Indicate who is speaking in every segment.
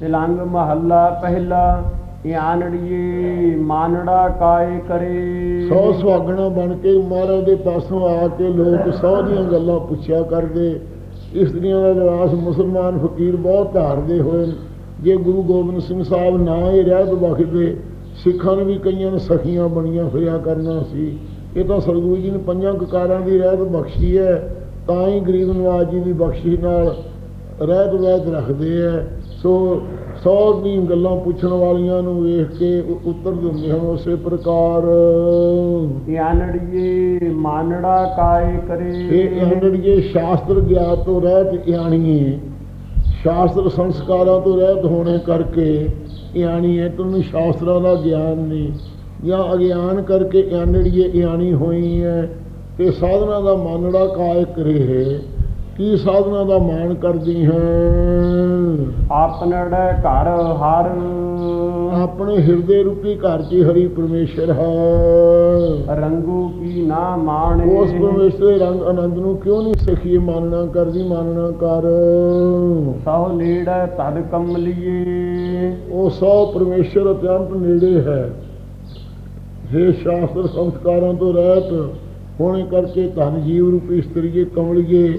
Speaker 1: ਤਿਲੰਗ ਮਹੱਲਾ ਪਹਿਲਾ, ਇਆਨੜੀਏ ਮਾਨੜਾ ਕਾਏ ਕਰੇ।
Speaker 2: ਸੌ ਸੁਹਾਗਣਾ ਬਣ ਕੇ ਮਹਾਰਾਜ ਦੇ ਪਾਸੋਂ ਆ ਕੇ ਲੋਕ ਸੌ ਦੀਆਂ ਗੱਲਾਂ ਪੁੱਛਿਆ ਕਰਦੇ। ਇਸਤਰੀਆਂ ਦਾ ਲਿਬਾਸ ਮੁਸਲਮਾਨ ਫਕੀਰ ਬਹੁਤ ਧਾਰਦੇ ਹੋਏ ਜੇ ਗੁਰੂ ਗੋਬਿੰਦ ਸਿੰਘ ਸਾਹਿਬ ਨਾ ਇਹ ਰਹਿਤ ਬਖਸ਼ਦੇ, ਸਿੱਖਾਂ ਨੂੰ ਵੀ ਕਈਆਂ ਨੂੰ ਸਖੀਆਂ ਬਣੀਆਂ ਹੋਇਆ ਕਰਨਾ ਸੀ। ਇਹ ਤਾਂ ਸਤਿਗੁਰੂ ਜੀ ਨੇ ਪੰਜਾਂ ਕਕਾਰਾਂ ਦੀ ਰਹਿਤ ਬਖਸ਼ੀ ਹੈ, ਤਾਂ ਹੀ ਗਰੀਬ ਨਵਾਜ ਜੀ ਦੀ ਬਖਸ਼ੀ ਨਾਲ ਰਹਿਤ ਵਹਿਤ ਰੱਖਦੇ ਹੈ। ਸੋ ਸੌ ਦੀ ਗੱਲਾਂ ਪੁੱਛਣ ਵਾਲੀਆਂ ਨੂੰ ਵੇਖ ਕੇ ਉੱਤਰ ਦਿੰਦੇ ਹਨ ਉਸੇ ਪ੍ਰਕਾਰ।
Speaker 1: ਇਆਨੜੀਏ ਮਾਨੜਾ ਕਾਏ
Speaker 2: ਇਹ
Speaker 1: ਕਰੇ
Speaker 2: ਅਨੜੀਏ ਸ਼ਾਸਤਰ ਗਿਆਨ ਤੋਂ ਰਹਿਤ ਇਆਣੀਏ ਸ਼ਾਸਤਰ ਸੰਸਕਾਰਾਂ ਤੋਂ ਰਹਿਤ ਹੋਣੇ ਕਰਕੇ ਇਆਣੀਏ ਤੈਨੂੰ ਸ਼ਾਸਤਰਾਂ ਦਾ ਗਿਆਨ ਨਹੀਂ ਜਾਂ ਅਗਿਆਨ ਕਰਕੇ ਇਆਨੜੀਏ ਇਆਣੀ ਹੋਈ ਹੈ ਤੇ ਸਾਧਨਾ ਦਾ ਮਾਨੜਾ ਕਾਇ ਕਰੇ ਹੈ। ਕੀ ਸਾਧਨਾ ਦਾ ਮਾਣ ਕਰਦੀ ਹੈ?
Speaker 1: ਆਪਨੜ ਘਰ ਹਰ।
Speaker 2: ਆਪਣੇ ਹਿਰਦੇ ਰੂਪੀ ਘਰ 'ਚ ਹਰੀ ਪਰਮੇਸ਼ਰ ਹੈ।
Speaker 1: ਰੰਗੂ ਕੀ ਨਾ ਮਾਣੇ।
Speaker 2: ਉਸ ਪਰਮੇਸ਼ਰ ਦੇ ਰੰਗ ਆਨੰਦ ਨੂੰ ਕਿਉਂ ਨਹੀਂ ਸਖੀਏ ਮਾਨਣਾ ਕਰਦੀ ਮਾਨਣਾ ਕਰ।
Speaker 1: ਸਹੁ ਨੇੜੇ ਤਦ ਕਮਲੀਏ।
Speaker 2: ਉਹ ਸੋ ਪਰਮੇਸ਼ਰ ਅਤਿਅੰਤ ਨੇੜੇ ਹੈ। ਜੇ ਸ਼ਾਸਤਰ ਸੰਸਕਾਰਾਂ ਤੋਂ ਰਹਿਤ ਹੋਣੇ ਕਰਕੇ ਧਨ ਜੀਵ ਰੂਪੀ ਇਸਤਰੀਏ ਕਮਲੀਏ।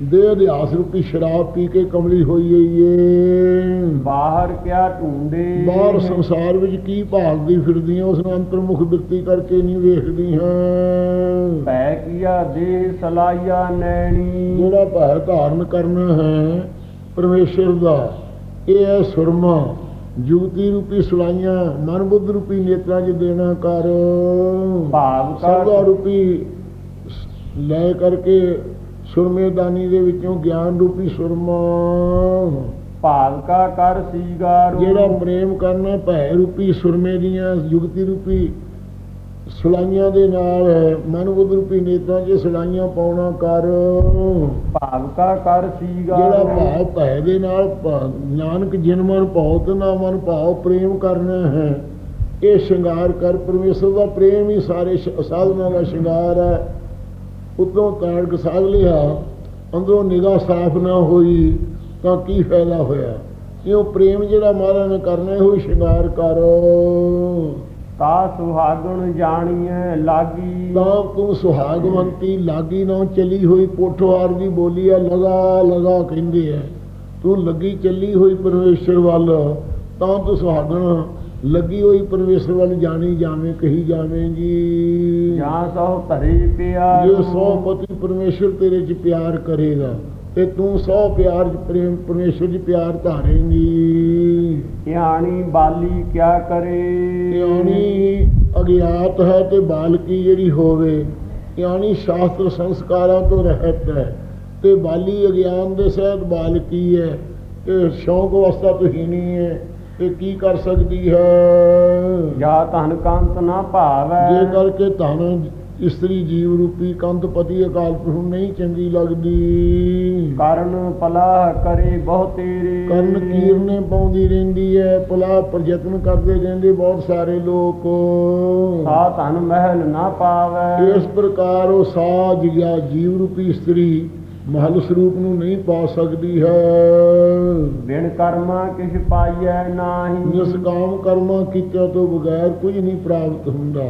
Speaker 2: ਦੇ ਅਧਿਆਸ ਰੂਪੀ ਸ਼ਰਾਬ ਪੀ ਕੇ ਕਮਲੀ ਹੋਈ ਏ
Speaker 1: ਬਾਹਰ ਕਿਆ ਢੂੰਡੇ
Speaker 2: ਬਾਹਰ ਸੰਸਾਰ ਵਿੱਚ ਕੀ ਭਾਲਦੀ ਫਿਰਦੀ ਹੈ ਉਸ ਨੂੰ ਅੰਤਰਮੁਖ ਬਿਰਤੀ ਕਰਕੇ ਨਹੀਂ ਵੇਖਦੀ ਹੈ।
Speaker 1: ਪੈ ਕੀਆ ਦੇ ਸਲਾਈਆ ਨੈਣੀ।
Speaker 2: ਜਿਹੜਾ ਭੈ ਧਾਰਨ ਕਰਨਾ ਹੈ ਪਰਮੇਸ਼ਰ ਦਾ ਇਹ ਹੈ ਸੁਰਮਾ। ਜੂਤੀ ਰੂਪੀ ਸੁਲਾਈਆਂ ਮਨ ਬੁੱਧ ਰੂਪੀ ਨੇਤਰਾਂ 'ਚ ਦੇਣਾ ਕਰ।
Speaker 1: ਭਾਵ
Speaker 2: ਸਰਵਾ
Speaker 1: ਕਾ
Speaker 2: ਰੂਪੀ ਲੈ ਕਰਕੇ ਸੁਰਮੇਦਾਨੀ ਦੇ ਵਿੱਚੋਂ ਗਿਆਨ ਰੂਪੀ ਸੁਰਮਾ।
Speaker 1: ਭਾਵ ਕਾ ਕਰ ਸੀਗਾਰੋ।
Speaker 2: ਜਿਹੜਾ ਪ੍ਰੇਮ ਕਰਨਾ ਭੈ ਰੂਪੀ ਸੁਰਮੇ ਦੀਆਂ ਯੁਗਤੀ ਰੂਪੀ ਸੁਲਾਈਆਂ ਦੇ ਨਾਲ ਮਨ ਬੁੱਧ ਰੂਪੀ ਨੇਤਰਾਂ 'ਚ ਸੁਲਾਈਆਂ ਪਾਉਣਾ ਕਰ।
Speaker 1: ਭਾਵ ਕਾ ਕਰ
Speaker 2: ਜਿਹੜਾ
Speaker 1: ਸੀਗਾਰੋ
Speaker 2: ਭਾਵ ਭੈ ਦੇ ਨਾਲ ਨਾਨਕ ਜਿਨ ਮਨ ਭਾਉ ਤੇ ਨਾ ਮਨ ਭਾਉ ਪ੍ਰੇਮ ਕਰਨਾ ਹੈ। ਇਹ ਸ਼ਿੰਗਾਰ ਕਰ ਪਰਮੇਸ਼ਰ ਦਾ ਪ੍ਰੇਮ ਹੀ ਸਾਰੇ ਸਾਧਨਾਂ ਦਾ ਸ਼ਿੰਗਾਰ ਹੈ। ਉਤੋਂ ਤਾੜਕ ਸਾਧ ਲਿਆ ਅੰਦਰੋਂ ਨਿਗਾਹ ਸਾਫ਼ ਨਾ ਹੋਈ ਤਾਂ ਕੀ ਫਾਇਦਾ ਹੋਇਆ? ਇਹ ਪ੍ਰੇਮ ਜਿਹੜਾ ਮਹਾਰਾਜ ਨੇ ਕਰਨਾ ਇਹੋ ਸ਼ਿੰਗਾਰ ਕਰ।
Speaker 1: ਤਾ ਸੁਹਾਗਣ ਜਾਣੀਐ ਲਾਗੀ।
Speaker 2: ਤਾਂ ਤੂੰ ਸੁਹਾਗਵੰਤੀ ਲਾਗੀ ਨਾ ਚੱਲੀ ਹੋਈ ਪੋਠੋਹਾਰ ਦੀ ਬੋਲੀ ਆ ਲਗਾ ਲਗਾ ਕਹਿੰਦੇ ਆ ਤੂੰ ਲੱਗੀ ਚੱਲੀ ਹੋਈ ਪਰਮੇਸ਼ਰ ਵੱਲ ਤਾਂ ਤੂੰ ਸੁਹਾਗਣ ਲੱਗੀ ਹੋਈ ਪਰਮੇਸ਼ਰ ਵੱਲ ਜਾਣੀ ਜਾਵੇਂ ਕਹੀ ਜਾਵੇਂਗੀ
Speaker 1: ਜਾਂ। ਸਹੁ ਧਰੇ ਪਿਆ
Speaker 2: ਜੇ ਸੌ ਪਤੀ ਪਰਮੇਸ਼ਰ ਤੇਰੇ 'ਚ ਪਿਆਰ ਕਰੇਗਾ ਤੇ ਤੂੰ ਸੌ ਪਿਆਰ 'ਚ ਪ੍ਰੇਮ ਪਰਮੇਸ਼ਰ 'ਚ ਪਿਆਰ ਧਾਰੇਂਗੀ।
Speaker 1: ਇਆਣੀ ਬਾਲੀ ਕਿਆ ਕਰੇ?
Speaker 2: ਯਾਨੀ ਅਗਿਆਤ ਹੈ ਤੇ ਬਾਲਕੀ ਜਿਹੜੀ ਹੋਵੇ ਯਾਨੀ ਸ਼ਾਸਤਰ ਸੰਸਕਾਰਾਂ ਤੋਂ ਰਹਿਤ ਹੈ ਤੇ ਬਾਲੀ ਅਗਿਆਨ ਦੇ ਸਹਿਤ ਬਾਲਕੀ ਹੈ ਤੇ ਸ਼ੌਕ ਅਵਸਥਾ ਤੋਂ ਹੀਣੀ ਹੈ। ਤੇ ਕੀ ਕਰ ਸਕਦੀ ਹੈ?
Speaker 1: ਜਾਂ ਧਨ ਕੰਤ ਨਾ ਭਾਵੈ।
Speaker 2: ਜੇ ਕਰਕੇ ਧਨ ਇਸਤਰੀ ਜੀਵ ਰੂਪੀ ਕੰਤ ਪਤੀ ਅਕਾਲ ਪੁਰਖ ਨੂੰ ਨਹੀਂ ਚੰਗੀ ਲੱਗਦੀ।
Speaker 1: ਕਰਨ ਪਲਾਹ ਕਰੇ ਬਹੁ ਤੇਰੇ
Speaker 2: ਕਰਨ ਕੀਰਨੇ ਪਾਉਂਦੀ ਰਹਿੰਦੀ ਹੈ ਪੁਲਾ ਪ੍ਰਯਤਨ ਕਰਦੇ ਰਹਿੰਦੇ ਬਹੁਤ ਸਾਰੇ ਲੋਕ।
Speaker 1: ਸਾ ਧਨ ਮਹਿਲ ਨਾ ਪਾਵੈ।
Speaker 2: ਇਸ ਪ੍ਰਕਾਰ ਉਹ ਸਾਜ ਗਿਆ ਜੀਵ ਰੂਪੀ ਇਸਤਰੀ ਮਹਲ ਸਰੂਪ ਨੂੰ ਨਹੀਂ ਪਾ ਸਕਦੀ ਹੈ।
Speaker 1: ਬਿਨ ਕਰਮਾ ਕਿਛ ਪਾਈਐ ਨਾਹੀ।
Speaker 2: ਜਿਸ ਕਾਮ ਕਰਮਾਂ ਕੀਤਿਆਂ ਤੋਂ ਬਗੈਰ ਕੁਝ ਨਹੀਂ ਪ੍ਰਾਪਤ ਹੁੰਦਾ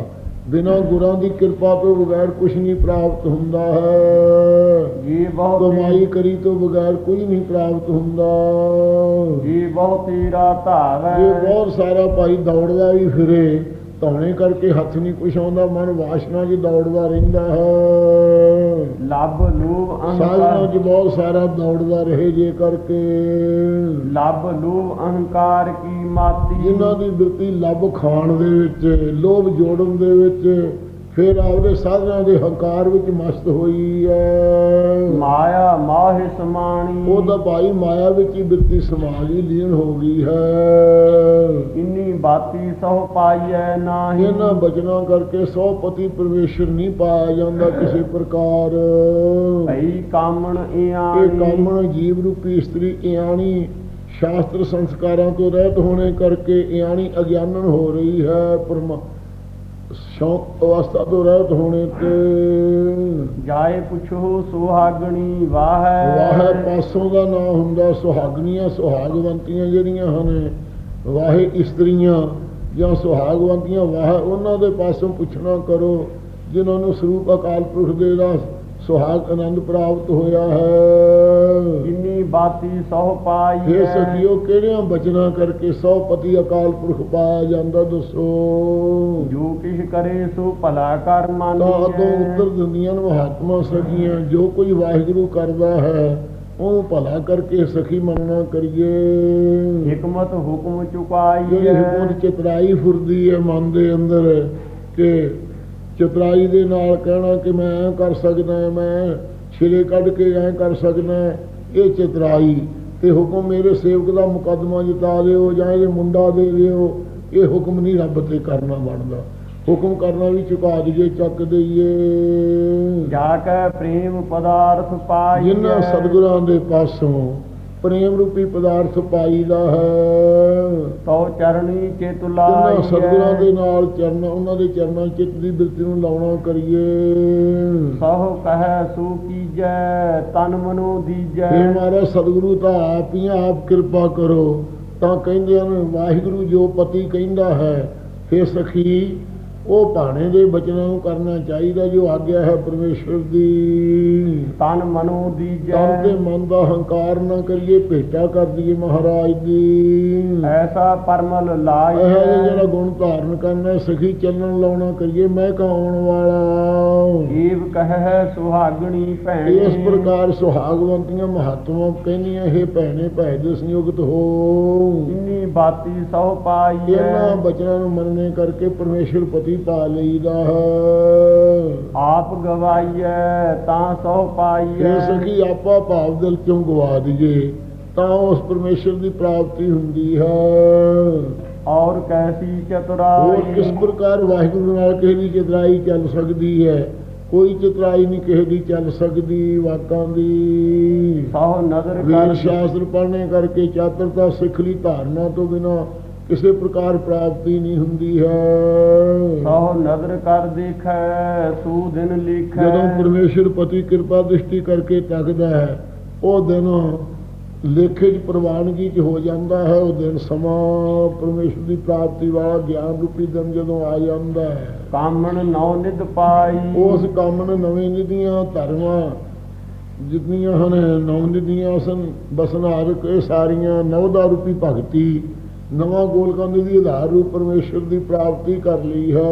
Speaker 2: ਬਿਨਾਂ ਗੁਰਾਂ ਦੀ ਕਿਰਪਾ ਤੋਂ ਬਗੈਰ ਕੁਝ ਨਹੀਂ ਪ੍ਰਾਪਤ ਹੁੰਦਾ ਹੈ।
Speaker 1: ਜੀ ਬਹੁ
Speaker 2: ਕਮਾਈ ਕਰੀ ਤੋਂ ਬਗੈਰ ਕੁਝ ਨਹੀਂ ਪ੍ਰਾਪਤ ਹੁੰਦਾ।
Speaker 1: ਜੀ ਬਹੁ ਤੇਰਾ ਧਾਵੈ
Speaker 2: ਇਹ ਬਹੁਤ ਸਾਰਾ ਭਾਈ ਦੌੜਦਾ ਵੀ ਫਿਰੇ ਧੌਣੇ ਕਰਕੇ ਹੱਥ ਨਹੀਂ ਕੁਛ ਆਉਂਦਾ ਮਨ ਵਾਸ਼ਨਾ 'ਚ ਦੌੜਦਾ ਰਹਿੰਦਾ ਹੈ।
Speaker 1: ਲੱਭ ਲੋਭ
Speaker 2: ਸਾਧਨਾ 'ਚ
Speaker 1: ਅਹੰਕਾਰ
Speaker 2: ਬਹੁਤ ਸਾਰਾ ਦੌੜਦਾ ਰਹੇ ਜੇ ਕਰਕੇ।
Speaker 1: ਲੱਭ ਲੋਭ ਅਹੰਕਾਰ ਕੀ ਮਾਤੀ?
Speaker 2: ਜਿਨ੍ਹਾਂ ਦੀ ਬਿਰਤੀ ਲੱਭ ਖਾਣ ਦੇ ਵਿੱਚ ਲੋਭ ਜੋੜਨ ਦੇ ਵਿੱਚ। ਫਿਰ ਆਪਦੇ ਸਾਧਨਾ ਦੇ ਹੰਕਾਰ ਵਿੱਚ ਮਸਤ ਹੋਈ ਹੈ
Speaker 1: ਮਾਇਆ ਮਾਹਿ ਸਮਾਣੀ।
Speaker 2: ਉਹ ਤਾਂ ਭਾਈ ਮਾਇਆ ਵਿੱਚ ਹੀ ਬਿਰਤੀ ਸਮਾ ਗਈ ਲੀਨ ਹੋ ਗਈ ਹੈ।
Speaker 1: ਇੰਨੀ ਬਾਤੀ ਸਹੁ ਪਾਈਐ ਨਾਹੀ।
Speaker 2: ਇਹਨਾਂ ਬਚਨਾਂ ਕਰਕੇ ਸੌ ਪਤੀ ਪਰਮੇਸ਼ਰ ਨਹੀਂ ਪਾਇਆ ਜਾਂਦਾ ਕਿਸੇ ਪ੍ਰਕਾਰ।
Speaker 1: ਭਈ ਕਾਮਣ
Speaker 2: ਇਹ
Speaker 1: ਇਆਣੀ
Speaker 2: ਕਾਮਣ ਜੀਵ ਰੂਪੀ ਇਸਤਰੀ ਇਆਣੀ। ਸ਼ਾਸਤਰ ਸੰਸਕਾਰਾਂ ਤੋਂ ਰਹਿਤ ਹੋਣੇ ਕਰਕੇ ਇਆਣੀ ਅਗਿਆਨਨ ਹੋ ਰਹੀ ਹੈ। ਪਰਮਾ ਸ਼ੌਕ ਅਵਸਥਾ ਤੋਂ ਰਹਿਤ ਹੋਣੇ ਤੇ।
Speaker 1: ਜਾਏ ਪੁੱਛੋ ਸੁਹਾਗਣੀ ਵਾਹ।
Speaker 2: ਵਾਹੇ ਪਾਸੋਂ ਦਾ ਨਾਂ ਹੁੰਦਾ ਸੁਹਾਗਣੀਆਂ ਸੁਹਾਗਵੰਤੀਆਂ ਜਿਹੜੀਆਂ ਹਨ ਵਾਹੇ ਇਸਤਰੀਆਂ ਜਾਂ ਸੁਹਾਗਵੰਤੀਆਂ ਵਾਹ ਉਹਨਾਂ ਦੇ ਪਾਸੋਂ ਪੁੱਛਣਾ ਕਰੋ ਜਿਨ੍ਹਾਂ ਨੂੰ ਸਰੂਪ ਅਕਾਲ ਪੁਰਖ ਦੇ ਦਾ ਸੁਹਾਗ ਆਨੰਦ ਪ੍ਰਾਪਤ ਹੋਇਆ ਹੈ।
Speaker 1: ਬਾਤੀ ਸਹੁ ਪਾਈ
Speaker 2: ਇਹ ਸਖੀਓ ਕਿਹੜਿਆਂ ਬਚਨਾਂ ਕਰਕੇ ਸੌ ਪਤੀ ਅਕਾਲ ਪੁਰਖ ਪਾਇਆ ਜਾਂਦਾ ਦੱਸੋ?
Speaker 1: ਜੋ ਕਿਛ ਕਰੇ ਸੋ ਭਲਾ ਕਰ
Speaker 2: ਤਾਂ ਅੱਗੋਂ ਉੱਤਰ ਦਿੰਦੀਆਂ ਨੇ ਮਹਾਤਮਾ ਸਖੀਆਂ ਜੋ ਕੋਈ ਵਾਹਿਗੁਰੂ ਕਰਦਾ ਹੈ ਉਹ ਭਲਾ ਕਰਕੇ ਸਖੀ ਮੰਨਣਾ ਕਰੀਏ।
Speaker 1: ਹਕਮਤ ਹੁਕਮ
Speaker 2: ਜਿਹੜੀ
Speaker 1: ਚੁਕਾਈਐ
Speaker 2: ਹੁਕਮਤ ਚਤਰਾਈ ਫੁਰਦੀ ਹੈ ਮਨ ਦੇ ਅੰਦਰ ਕਿ ਚਤਰਾਈ ਦੇ ਨਾਲ ਕਹਿਣਾ ਕਿ ਮੈਂ ਐਂ ਕਰ ਸਕਦਾ ਮੈਂ ਛਿਲੇ ਕੱਢ ਕੇ ਐਂ ਕਰ ਸਕਦਾ ਇਹ ਚਤਰਾਈ ਤੇ ਹੁਕਮ ਮੇਰੇ ਸੇਵਕ ਦਾ ਮੁਕੱਦਮਾ ਜਿਤਾ ਦਿਓ ਜਾਂ ਇਹਦੇ ਮੁੰਡਾ ਦੇ ਦਿਓ ਇਹ ਹੁਕਮ ਨਹੀਂ ਰੱਬ ਤੇ ਕਰਨਾ ਬਣਦਾ। ਹੁਕਮ ਕਰਨਾ ਵੀ ਚੁਕਾ ਦਈਏ ਚੱਕ ਦਈਏ।
Speaker 1: ਜਾ ਕੇ ਪ੍ਰੇਮ ਪਦਾਰਥ ਪਾਈਐ
Speaker 2: ਜਿਨ੍ਹਾਂ ਸਤਿਗੁਰਾਂ ਦੇ ਪਾਸੋਂ ਪ੍ਰੇਮ ਰੂਪੀ ਪਦਾਰਥ ਪਾਈਦਾ ਹੈ।
Speaker 1: ਤਉ ਚਰਣੀ ਚਿਤ
Speaker 2: ਉਹਨਾਂ ਸਤਿਗੁਰਾਂ ਦੇ ਨਾਲ ਚਰਨ ਉਹਨਾਂ ਦੇ ਚਰਨਾਂ ਚਿੱਤ ਦੀ ਬਿਰਤੀ ਨੂੰ ਲਾਉਣਾ ਕਰੀਏ।
Speaker 1: ਸਹੁ ਕਹੈ ਸੋ ਕੀਜੈ ਤਨ ਮਨੋ ਦੀਜੈ।
Speaker 2: ਮਹਾਰਾਜ ਸਤਿਗੁਰੂ ਤਾਂ ਆਪ ਹੀ ਆਪ ਕਿਰਪਾ ਕਰੋ। ਤਾਂ ਕਹਿੰਦੇ ਹਨ ਵਾਹਿਗੁਰੂ ਜੋ ਪਤੀ ਕਹਿੰਦਾ ਹੈ हे ਸਖੀ ਉਹ ਭਾਣੇ ਦੇ ਬਚਨਾਂ ਨੂੰ ਕਰਨਾ ਚਾਹੀਦਾ ਜੋ ਆਗਿਆ ਹੈ ਪਰਮੇਸ਼ਰ ਦੀ।
Speaker 1: ਤਨ ਮਨੋ
Speaker 2: ਤਨ ਤੇ ਮਨ ਦਾ ਹੰਕਾਰ ਨਾ ਕਰੀਏ ਭੇਟਾ ਕਰ ਦਈਏ ਮਹਾਰਾਜ ਦੀ।
Speaker 1: ਐਸਾ ਪਰਮਲ
Speaker 2: ਇਹ ਜਿਹੜਾ ਗੁਣ ਧਾਰਨ ਕਰਨਾ ਸਖੀ ਚੱਲਣ ਲਾਉਣਾ ਕਰੀਏ ਮੈਂ ਕਹਾਉਣ ਵਾਲਾ
Speaker 1: ਏਵ ਕਹਿ ਸੁਹਾਗਣੀ ਭੈਣੇ।
Speaker 2: ਇਸ ਪ੍ਰਕਾਰ ਸੁਹਾਗਵੰਤੀਆਂ ਮਹਾਤਮਾ ਕਹਿੰਦੀਆਂ ਇਹ ਭੈਣੇ ਭੈ ਦੇ ਸੰਯੁਕਤ ਹੋ।
Speaker 1: ਜਿਨੀ ਬਾਤੀ ਸਹੁ ਪਾਈਐ।
Speaker 2: ਇਹਨਾਂ ਬਚਨਾਂ ਨੂੰ ਮੰਨਣੇ ਕਰਕੇ ਪਰਮੇਸ਼ਰ ਪਤੀ ਪਾ ਲਈਦਾ ਹੈ
Speaker 1: ਆਪ ਗਵਾਈਐ ਤਾਂ ਸਹੁ ਪਾਈਐ।
Speaker 2: ਇਹ ਸਖੀ ਆਪਾ ਭਾਵ ਦਿਲ ਚੋਂ ਗਵਾ ਦਈਏ? ਤਾਂ ਉਸ ਪਰਮੇਸ਼ਰ ਦੀ ਪ੍ਰਾਪਤੀ ਹੁੰਦੀ ਹੈ।
Speaker 1: ਔਰ ਕੈਸੀ
Speaker 2: ਹੋਰ ਕਿਸ
Speaker 1: ਚਤੁਰਾਈ
Speaker 2: ਪ੍ਰਕਾਰ ਵਾਹਿਗੁਰੂ ਨਾਲ ਕਿਸੇ ਦੀ ਚਤਰਾਈ ਚੱਲ ਸਕਦੀ ਹੈ? ਕੋਈ ਚਤਰਾਈ ਨਹੀਂ ਕਿਸੇ ਦੀ ਚੱਲ ਸਕਦੀ ਵਾਕਾਂ ਦੀ।
Speaker 1: ਸਹੁ
Speaker 2: ਵੇਦ
Speaker 1: ਕਰ
Speaker 2: ਸ਼ਾਸਤਰ ਪੜ੍ਹਨੇ ਕਰਕੇ ਚਾਤਰਤਾ ਸਿੱਖ ਲਈ ਧਾਰਨਾ ਤੋਂ ਬਿਨਾ ਕਿਸੇ ਪ੍ਰਕਾਰ ਪ੍ਰਾਪਤੀ ਨਹੀਂ ਹੁੰਦੀ ਹੈ।
Speaker 1: ਸਹੁ ਨਦਰ ਕਰ ਦੇਖੈ ਸੂ ਦਿਨ ਲਿਖੈ।
Speaker 2: ਜਦੋਂ ਪਰਮੇਸ਼ਰ ਪਤੀ ਕਿਰਪਾ ਦ੍ਰਿਸ਼ਟੀ ਕਰਕੇ ਤੱਕਦਾ ਹੈ ਉਹ ਦਿਨ ਲੇਖੇ 'ਚ ਪ੍ਰਵਾਨਗੀ 'ਚ ਹੋ ਜਾਂਦਾ ਹੈ ਉਹ ਦਿਨ ਸਮਾਂ ਪਰਮੇਸ਼ਰ ਦੀ ਪ੍ਰਾਪਤੀ ਵਾਲਾ ਗਿਆਨ ਰੂਪੀ ਦਿਨ ਜਦੋਂ ਆ ਜਾਂਦਾ ਹੈ।
Speaker 1: ਕਾਮਣ ਨੌ ਨਿਧ ਪਾਈ।
Speaker 2: ਉਸ ਕੰਮ ਨੇ ਨਵੇਂ ਨਿਧੀਆਂ ਧਰਮਾਂ ਜਿਤਨੀਆਂ ਹਨ ਨੌ ਨਿਧੀਆਂ ਸਨ ਬਸਨਾਰਕ ਇਹ ਸਾਰੀਆਂ ਨਵਦਾ ਰੂਪੀ ਭਗਤੀ। ਨਵਾਂ ਗੋਲਕੰਦ ਦੀ ਆਧਾਰ ਰੂਪ ਪਰਮੇਸ਼ਰ ਦੀ ਪ੍ਰਾਪਤੀ ਕਰ ਲਈ ਹੈ।